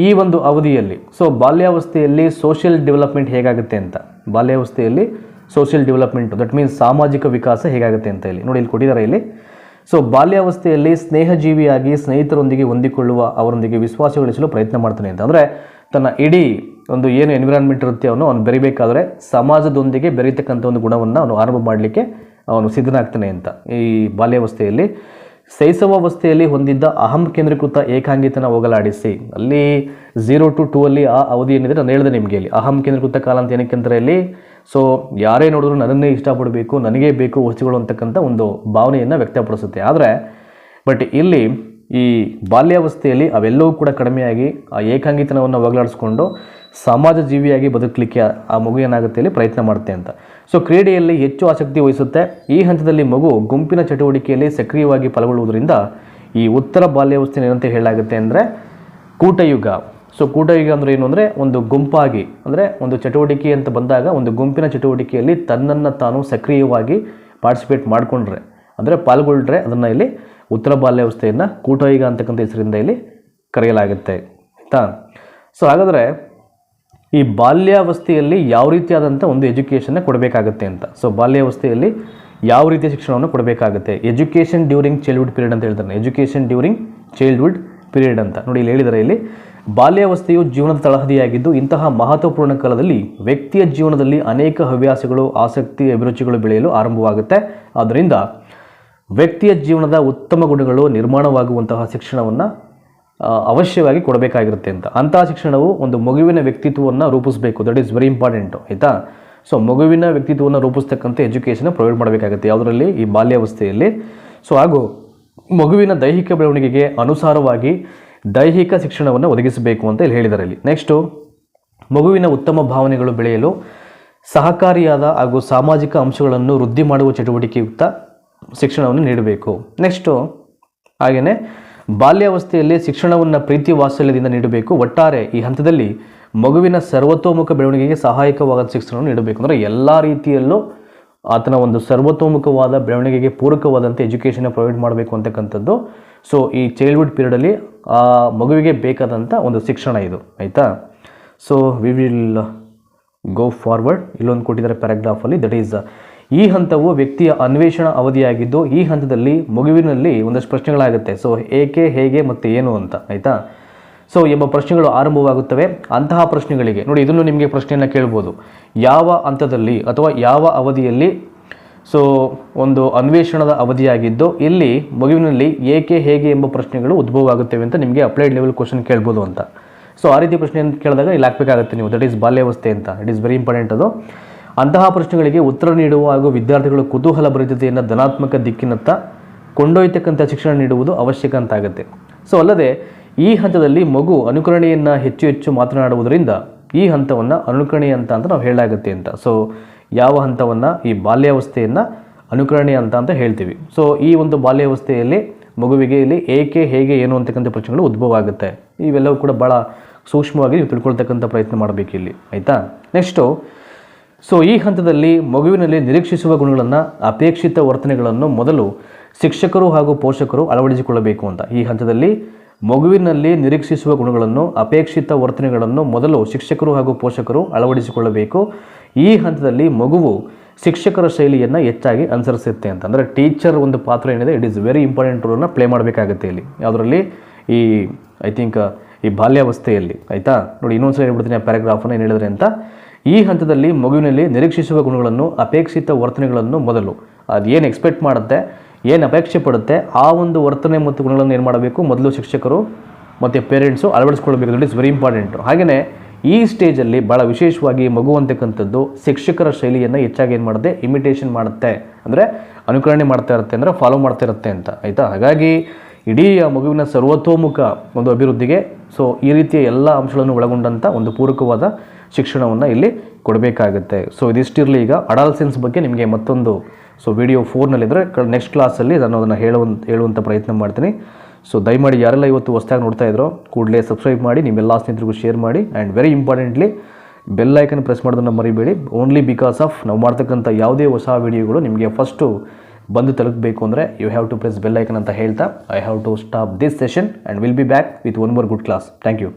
ಈ ಒಂದು ಅವಧಿಯಲ್ಲಿ ಸೊ ಬಾಲ್ಯಾವಸ್ಥೆಯಲ್ಲಿ ಸೋಷಿಯಲ್ ಡೆವಲಪ್ಮೆಂಟ್ ಹೇಗಾಗುತ್ತೆ ಅಂತ. ಬಾಲ್ಯಾವಸ್ಥೆಯಲ್ಲಿ ಸೋಷಿಯಲ್ ಡೆವಲಪ್ಮೆಂಟ್ ದಟ್ ಮೀನ್ಸ್ ಸಾಮಾಜಿಕ ವಿಕಾಸ ಹೇಗಾಗುತ್ತೆ ಅಂತ ಇಲ್ಲಿ. ನೋಡಿ, ಇಲ್ಲಿ ಕೊಟ್ಟಿದ್ದಾರೆ ಇಲ್ಲಿ. ಸೊ ಬಾಲ್ಯಾವಸ್ಥೆಯಲ್ಲಿ ಸ್ನೇಹಜೀವಿಯಾಗಿ ಸ್ನೇಹಿತರೊಂದಿಗೆ ಹೊಂದಿಕೊಳ್ಳುವ ಅವರೊಂದಿಗೆ ವಿಶ್ವಾಸ ಗಳಿಸಲು ಪ್ರಯತ್ನ ಮಾಡ್ತಾನೆ ಅಂತ. ಅಂದರೆ ತನ್ನ ಇಡೀ ಒಂದು ಏನು ಎನ್ವಿರಾನ್ಮೆಂಟ್ ಇರುತ್ತೆ ಅವನು ಅವನು ಬೆರಿಬೇಕಾದ್ರೆ ಸಮಾಜದೊಂದಿಗೆ ಬೆರೀತಕ್ಕಂಥ ಒಂದು ಗುಣವನ್ನು ಅವನು ಆರಂಭ ಮಾಡಲಿಕ್ಕೆ ಅವನು ಸಿದ್ಧನಾಗ್ತಾನೆ ಅಂತ. ಈ ಬಾಲ್ಯಾವಸ್ಥೆಯಲ್ಲಿ ಶೈಶವಾವಸ್ಥೆಯಲ್ಲಿ ಹೊಂದಿದ್ದ ಅಹಂ ಕೇಂದ್ರೀಕೃತ ಏಕಾಂಗಿತನ ಹೋಗಲಾಡಿಸಿ. ಅಲ್ಲಿ ಝೀರೋ ಟು ಟೂ ಅಲ್ಲಿ ಆ ಅವಧಿ ಏನಿದೆ ನಾನು ಹೇಳಿದೆ ನಿಮಗೆ ಇಲ್ಲಿ. ಅಹಂ ಕೇಂದ್ರೀಕೃತ ಕಾಲ ಅಂತ ಏನಕ್ಕೆ ಅಂತಾರೆ ಇಲ್ಲಿ? ಸೊ ಯಾರೇ ನೋಡಿದ್ರು ನನ್ನನ್ನೇ ಇಷ್ಟಪಡಬೇಕು, ನನಗೇ ಬೇಕು ವಸ್ತುಗಳು ಅಂತಕ್ಕಂಥ ಒಂದು ಭಾವನೆಯನ್ನು ವ್ಯಕ್ತಪಡಿಸುತ್ತೆ. ಆದರೆ ಬಟ್ ಇಲ್ಲಿ ಈ ಬಾಲ್ಯಾವಸ್ಥೆಯಲ್ಲಿ ಅವೆಲ್ಲವೂ ಕೂಡ ಕಡಿಮೆಯಾಗಿ ಆ ಏಕಾಂಗಿತನವನ್ನು ಹೋಗಲಾಡಿಸ್ಕೊಂಡು ಸಮಾಜ ಜೀವಿಯಾಗಿ ಬದುಕಲಿಕ್ಕೆ ಆ- ಮಗು ಏನಾಗುತ್ತೆ ಇಲ್ಲಿ ಪ್ರಯತ್ನ ಮಾಡುತ್ತೆ ಅಂತ. ಸೊ ಕ್ರೀಡೆಯಲ್ಲಿ ಹೆಚ್ಚು ಆಸಕ್ತಿ ವಹಿಸುತ್ತೆ. ಈ ಹಂತದಲ್ಲಿ ಮಗು ಗುಂಪಿನ ಚಟುವಟಿಕೆಯಲ್ಲಿ ಸಕ್ರಿಯವಾಗಿ ಪಾಲ್ಗೊಳ್ಳುವುದರಿಂದ ಈ ಉತ್ತರ ಬಾಲ್ಯಾವಸ್ಥೆ ಏನಂತ ಹೇಳಲಾಗುತ್ತೆ ಅಂದರೆ ಕೂಟಯುಗ. ಸೊ ಕೂಟಯುಗ ಅಂದರೆ ಏನು ಅಂದರೆ ಒಂದು ಗುಂಪಾಗಿ, ಅಂದರೆ ಒಂದು ಚಟುವಟಿಕೆ ಅಂತ ಬಂದಾಗ ಒಂದು ಗುಂಪಿನ ಚಟುವಟಿಕೆಯಲ್ಲಿ ತನ್ನನ್ನು ತಾನು ಸಕ್ರಿಯವಾಗಿ ಪಾರ್ಟಿಸಿಪೇಟ್ ಮಾಡಿಕೊಂಡ್ರೆ, ಅಂದರೆ ಪಾಲ್ಗೊಳ್ಳ್ರೆ ಅದನ್ನು ಇಲ್ಲಿ ಉತ್ತರ ಬಾಲ್ಯಾವಸ್ಥೆಯನ್ನು ಕೂಟಯುಗ ಅಂತಕ್ಕಂಥ ಹೆಸರಿಂದ ಇಲ್ಲಿ ಕರೆಯಲಾಗುತ್ತೆ ಆಯಿತಾ ಸೊ ಹಾಗಾದರೆ ಈ ಬಾಲ್ಯಾವಸ್ಥೆಯಲ್ಲಿ ಯಾವ ರೀತಿಯಾದಂಥ ಒಂದು ಎಜುಕೇಷನ್ನ ಕೊಡಬೇಕಾಗುತ್ತೆ ಅಂತ. ಸೊ ಬಾಲ್ಯಾವಸ್ಥೆಯಲ್ಲಿ ಯಾವ ರೀತಿಯ ಶಿಕ್ಷಣವನ್ನು ಕೊಡಬೇಕಾಗುತ್ತೆ? ಎಜುಕೇಷನ್ ಡ್ಯೂರಿಂಗ್ ಚೈಲ್ಡ್ಹುಡ್ ಪೀರಿಯಡ್ ಅಂತ ಹೇಳ್ತಾರೆ. ಎಜುಕೇಷನ್ ಡ್ಯೂರಿಂಗ್ ಚೈಲ್ಡ್ಹುಡ್ ಪೀರಿಯಡ್ ಅಂತ. ನೋಡಿ, ಇಲ್ಲಿ ಹೇಳಿದರೆ ಇಲ್ಲಿ, ಬಾಲ್ಯಾವಸ್ಥೆಯು ಜೀವನದ ತಳಹದಿಯಾಗಿದ್ದು, ಇಂತಹ ಮಹತ್ವಪೂರ್ಣ ಕಾಲದಲ್ಲಿ ವ್ಯಕ್ತಿಯ ಜೀವನದಲ್ಲಿ ಅನೇಕ ಹವ್ಯಾಸಗಳು, ಆಸಕ್ತಿ, ಅಭಿರುಚಿಗಳು ಬೆಳೆಯಲು ಆರಂಭವಾಗುತ್ತೆ. ಆದ್ದರಿಂದ ವ್ಯಕ್ತಿಯ ಜೀವನದ ಉತ್ತಮ ಗುಣಗಳು ನಿರ್ಮಾಣವಾಗುವಂತಹ ಶಿಕ್ಷಣವನ್ನು ಅವಶ್ಯವಾಗಿ ಕೊಡಬೇಕಾಗಿರುತ್ತೆ ಅಂತ. ಅಂತಹ ಶಿಕ್ಷಣವು ಒಂದು ಮಗುವಿನ ವ್ಯಕ್ತಿತ್ವವನ್ನು ರೂಪಿಸಬೇಕು. ದಟ್ ಈಸ್ ವೆರಿ ಇಂಪಾರ್ಟೆಂಟು ಆಯಿತಾ? ಸೊ ಮಗುವಿನ ವ್ಯಕ್ತಿತ್ವವನ್ನು ರೂಪಿಸ್ತಕ್ಕಂಥ ಎಜುಕೇಷನ್ ಪ್ರೊವೈಡ್ ಮಾಡಬೇಕಾಗುತ್ತೆ. ಯಾವುದರಲ್ಲಿ? ಈ ಬಾಲ್ಯಾವಸ್ಥೆಯಲ್ಲಿ. ಸೊ ಹಾಗೂ ಮಗುವಿನ ದೈಹಿಕ ಬೆಳವಣಿಗೆಗೆ ಅನುಸಾರವಾಗಿ ದೈಹಿಕ ಶಿಕ್ಷಣವನ್ನು ಒದಗಿಸಬೇಕು ಅಂತ ಇಲ್ಲಿ ಹೇಳಿದ್ದಾರೆ ಇಲ್ಲಿ. ನೆಕ್ಸ್ಟು ಮಗುವಿನ ಉತ್ತಮ ಭಾವನೆಗಳು ಬೆಳೆಯಲು ಸಹಕಾರಿಯಾದ ಹಾಗೂ ಸಾಮಾಜಿಕ ಅಂಶಗಳನ್ನು ವೃದ್ಧಿ ಮಾಡುವ ಚಟುವಟಿಕೆಯುಕ್ತ ಶಿಕ್ಷಣವನ್ನು ನೀಡಬೇಕು. ನೆಕ್ಸ್ಟು ಹಾಗೆಯೇ ಬಾಲ್ಯಾವಸ್ಥೆಯಲ್ಲಿ ಶಿಕ್ಷಣವನ್ನು ಪ್ರೀತಿ ವಾತ್ಸಲ್ಯದಿಂದ ನೀಡಬೇಕು. ಒಟ್ಟಾರೆ ಈ ಹಂತದಲ್ಲಿ ಮಗುವಿನ ಸರ್ವತೋಮುಖ ಬೆಳವಣಿಗೆಗೆ ಸಹಾಯಕವಾದ ಶಿಕ್ಷಣವನ್ನು ನೀಡಬೇಕು. ಅಂದರೆ ಎಲ್ಲ ರೀತಿಯಲ್ಲೂ ಆತನ ಒಂದು ಸರ್ವತೋಮುಖವಾದ ಬೆಳವಣಿಗೆಗೆ ಪೂರಕವಾದಂಥ ಎಜುಕೇಷನ್ ಪ್ರೊವೈಡ್ ಮಾಡಬೇಕು ಅಂತಕ್ಕಂಥದ್ದು. ಸೊ ಈ ಚೈಲ್ಡ್ಹುಡ್ ಪೀರಿಯಡಲ್ಲಿ ಆ ಮಗುವಿಗೆ ಬೇಕಾದಂಥ ಒಂದು ಶಿಕ್ಷಣ ಇದು. ಆಯಿತಾ? So we will go forward ಇಲ್ಲೊಂದು ಕೊಟ್ಟಿದ್ದಾರೆ ಪ್ಯಾರಾಗ್ರಾಫಲ್ಲಿ ದಟ್ ಈಸ್ ಈ ಹಂತವು ವ್ಯಕ್ತಿಯ ಅನ್ವೇಷಣ ಅವಧಿಯಾಗಿದ್ದು, ಈ ಹಂತದಲ್ಲಿ ಮಗುವಿನಲ್ಲಿ ಒಂದಷ್ಟು ಪ್ರಶ್ನೆಗಳಾಗುತ್ತೆ. ಸೊ, ಏಕೆ, ಹೇಗೆ ಮತ್ತು ಏನು ಅಂತ, ಆಯಿತಾ? ಸೊ, ಎಂಬ ಪ್ರಶ್ನೆಗಳು ಆರಂಭವಾಗುತ್ತವೆ. ಅಂತಹ ಪ್ರಶ್ನೆಗಳಿಗೆ, ನೋಡಿ, ಇದನ್ನು ನಿಮಗೆ ಪ್ರಶ್ನೆಯನ್ನು ಕೇಳ್ಬೋದು. ಯಾವ ಹಂತದಲ್ಲಿ ಅಥವಾ ಯಾವ ಅವಧಿಯಲ್ಲಿ, ಸೊ, ಒಂದು ಅನ್ವೇಷಣದ ಅವಧಿಯಾಗಿದ್ದು, ಇಲ್ಲಿ ಮಗುವಿನಲ್ಲಿ ಏಕೆ, ಹೇಗೆ ಎಂಬ ಪ್ರಶ್ನೆಗಳು ಉದ್ಭವ ಆಗುತ್ತವೆ ಅಂತ ನಿಮಗೆ ಅಪ್ಲೈಡ್ ಲೆವೆಲ್ ಕ್ವಶನ್ ಕೇಳ್ಬೋದು ಅಂತ. ಸೊ, ಆ ರೀತಿ ಪ್ರಶ್ನೆಯನ್ನು ಕೇಳಿದಾಗ ಇಲ್ಲಿ ಹಾಕಬೇಕಾಗುತ್ತೆ ನೀವು. ದಟ್ ಈಸ್ ಬಾಲ್ಯಾವಸ್ಥೆ ಅಂತ. ಇಟ್ ಈಸ್ ವೆರಿ ಇಂಪಾರ್ಟೆಂಟ್ ಅದು. ಅಂತಹ ಪ್ರಶ್ನೆಗಳಿಗೆ ಉತ್ತರ ನೀಡುವ ಹಾಗೂ ವಿದ್ಯಾರ್ಥಿಗಳು ಕುತೂಹಲ ಭರಿತತೆಯನ್ನು ಧನಾತ್ಮಕ ದಿಕ್ಕಿನತ್ತ ಕೊಂಡೊಯ್ತಕ್ಕಂಥ ಶಿಕ್ಷಣ ನೀಡುವುದು ಅವಶ್ಯಕ ಅಂತಾಗುತ್ತೆ. ಸೊ ಅಲ್ಲದೆ ಈ ಹಂತದಲ್ಲಿ ಮಗು ಅನುಕರಣೆಯನ್ನು ಹೆಚ್ಚು ಹೆಚ್ಚು ಮಾತನಾಡುವುದರಿಂದ ಈ ಹಂತವನ್ನು ಅನುಕರಣೆ ಅಂತ ಅಂತ ನಾವು ಹೇಳಲಾಗುತ್ತೆ ಅಂತ. ಸೊ ಯಾವ ಹಂತವನ್ನು? ಈ ಬಾಲ್ಯಾವಸ್ಥೆಯನ್ನು ಅನುಕರಣೆ ಅಂತ ಅಂತ ಹೇಳ್ತೀವಿ. ಸೊ ಈ ಒಂದು ಬಾಲ್ಯಾವಸ್ಥೆಯಲ್ಲಿ ಮಗುವಿಗೆ ಇಲ್ಲಿ ಏಕೆ, ಹೇಗೆ, ಏನು ಅಂತಕ್ಕಂಥ ಪ್ರಶ್ನೆಗಳು ಉದ್ಭವ ಆಗುತ್ತೆ. ಇವೆಲ್ಲವೂ ಕೂಡ ಭಾಳ ಸೂಕ್ಷ್ಮವಾಗಿ ನೀವು ತಿಳ್ಕೊಳ್ತಕ್ಕಂಥ ಪ್ರಯತ್ನ ಮಾಡಬೇಕು ಇಲ್ಲಿ ಆಯಿತಾ? ನೆಕ್ಸ್ಟು ಸೊ ಈ ಹಂತದಲ್ಲಿ ಮಗುವಿನಲ್ಲಿ ನಿರೀಕ್ಷಿಸುವ ಗುಣಗಳನ್ನು ಅಪೇಕ್ಷಿತ ವರ್ತನೆಗಳನ್ನು ಮೊದಲು ಶಿಕ್ಷಕರು ಹಾಗೂ ಪೋಷಕರು ಅಳವಡಿಸಿಕೊಳ್ಳಬೇಕು ಅಂತ. ಈ ಹಂತದಲ್ಲಿ ಮಗುವಿನಲ್ಲಿ ನಿರೀಕ್ಷಿಸುವ ಗುಣಗಳನ್ನು ಅಪೇಕ್ಷಿತ ವರ್ತನೆಗಳನ್ನು ಮೊದಲು ಶಿಕ್ಷಕರು ಹಾಗೂ ಪೋಷಕರು ಅಳವಡಿಸಿಕೊಳ್ಳಬೇಕು. ಈ ಹಂತದಲ್ಲಿ ಮಗುವು ಶಿಕ್ಷಕರ ಶೈಲಿಯನ್ನು ಹೆಚ್ಚಾಗಿ ಅನುಸರಿಸುತ್ತೆ ಅಂತ. ಅಂದರೆ ಟೀಚರ್ ಒಂದು ಪಾತ್ರ ಏನಿದೆ ಇಟ್ ಈಸ್ ವೆರಿ ಇಂಪಾರ್ಟೆಂಟ್ ರೋಲನ್ನು ಪ್ಲೇ ಮಾಡಬೇಕಾಗುತ್ತೆ ಇಲ್ಲಿ. ಯಾವುದರಲ್ಲಿ? ಈ ಐ ಥಿಂಕ್ ಈ ಬಾಲ್ಯಾವಸ್ಥೆಯಲ್ಲಿ, ಆಯಿತಾ? ನೋಡಿ ಇನ್ನೊಂದು ಸಲ ಹೇಳ್ಬಿಡ್ತೀನಿ ಆ ಪ್ಯಾರಾಗ್ರಾಫನ್ನು ಏನು ಹೇಳಿದ್ರೆ ಅಂತ. ಈ ಹಂತದಲ್ಲಿ ಮಗುವಿನಲ್ಲಿ ನಿರೀಕ್ಷಿಸುವ ಗುಣಗಳನ್ನು, ಅಪೇಕ್ಷಿತ ವರ್ತನೆಗಳನ್ನು ಮೊದಲು. ಅದು ಏನು ಎಕ್ಸ್ಪೆಕ್ಟ್ ಮಾಡುತ್ತೆ, ಏನು ಅಪೇಕ್ಷೆ ಪಡುತ್ತೆ, ಆ ಒಂದು ವರ್ತನೆ ಮತ್ತು ಗುಣಗಳನ್ನು ಏನು ಮಾಡಬೇಕು ಮೊದಲು ಶಿಕ್ಷಕರು ಮತ್ತು ಪೇರೆಂಟ್ಸು ಅಳವಡಿಸ್ಕೊಳ್ಬೇಕು ಇಟ್ಸ್ ವೆರಿ ಇಂಪಾರ್ಟೆಂಟು ಹಾಗೆಯೇ ಈ ಸ್ಟೇಜಲ್ಲಿ ಭಾಳ ವಿಶೇಷವಾಗಿ ಮಗು ಅಂತಕ್ಕಂಥದ್ದು ಶಿಕ್ಷಕರ ಶೈಲಿಯನ್ನು ಹೆಚ್ಚಾಗಿ ಏನು ಮಾಡುತ್ತೆ ಇಮಿಟೇಷನ್ ಮಾಡುತ್ತೆ. ಅಂದರೆ ಅನುಕರಣೆ ಮಾಡ್ತಾ ಇರುತ್ತೆ ಅಂದರೆ ಫಾಲೋ ಮಾಡ್ತಾ ಇರುತ್ತೆ ಅಂತ. ಆಯಿತಾ? ಹಾಗಾಗಿ ಇಡೀ ಆ ಮಗುವಿನ ಸರ್ವತೋಮುಖ ಒಂದು ಅಭಿವೃದ್ಧಿಗೆ ಸೊ ಈ ರೀತಿಯ ಎಲ್ಲ ಅಂಶಗಳನ್ನು ಒಳಗೊಂಡಂಥ ಒಂದು ಪೂರಕವಾದ ಶಿಕ್ಷಣವನ್ನು ಇಲ್ಲಿ ಕೊಡಬೇಕಾಗುತ್ತೆ. ಸೊ ಇದಿಷ್ಟಿರಲಿ ಈಗ ಅಡಾಲ್ಸೆನ್ಸ್ ಬಗ್ಗೆ ನಿಮಗೆ ಮತ್ತೊಂದು ಸೊ ವಿಡಿಯೋ ಫೋರ್ನಲ್ಲಿದ್ದರೆ ನೆಕ್ಸ್ಟ್ ಕ್ಲಾಸಲ್ಲಿ ನಾನು ಅದನ್ನು ಹೇಳುವಂತ ಹೇಳುವಂಥ ಪ್ರಯತ್ನ ಮಾಡ್ತೀನಿ. ಸೊ ದಯಮಾಡಿ ಯಾರೆಲ್ಲ ಇವತ್ತು ಹೊಸ್ದಾಗಿ ನೋಡ್ತಾ ಇದ್ರೋ ಕೂಡಲೇ ಸಬ್ಸ್ಕ್ರೈಬ್ ಮಾಡಿ ನಿಮ್ಮೆಲ್ಲ ಸ್ನೇಹಿತರಿಗೂ ಶೇರ್ ಮಾಡಿ and very importantly bell icon press ಮಾಡೋದನ್ನು ಮರಿಬೇಡಿ. ಓನ್ಲಿ ಬಿಕಾಸ್ ಆಫ್ ನಾವು ಮಾಡ್ತಕ್ಕಂಥ ಯಾವುದೇ ಹೊಸ ವಿಡಿಯೋಗಳು ನಿಮಗೆ ಫಸ್ಟು ಬಂದು ತಲುಪಬೇಕು ಅಂದರೆ you have to press bell icon ಅಂತ ಹೇಳ್ತಾ I have to stop this session and will be back with one more good class thank you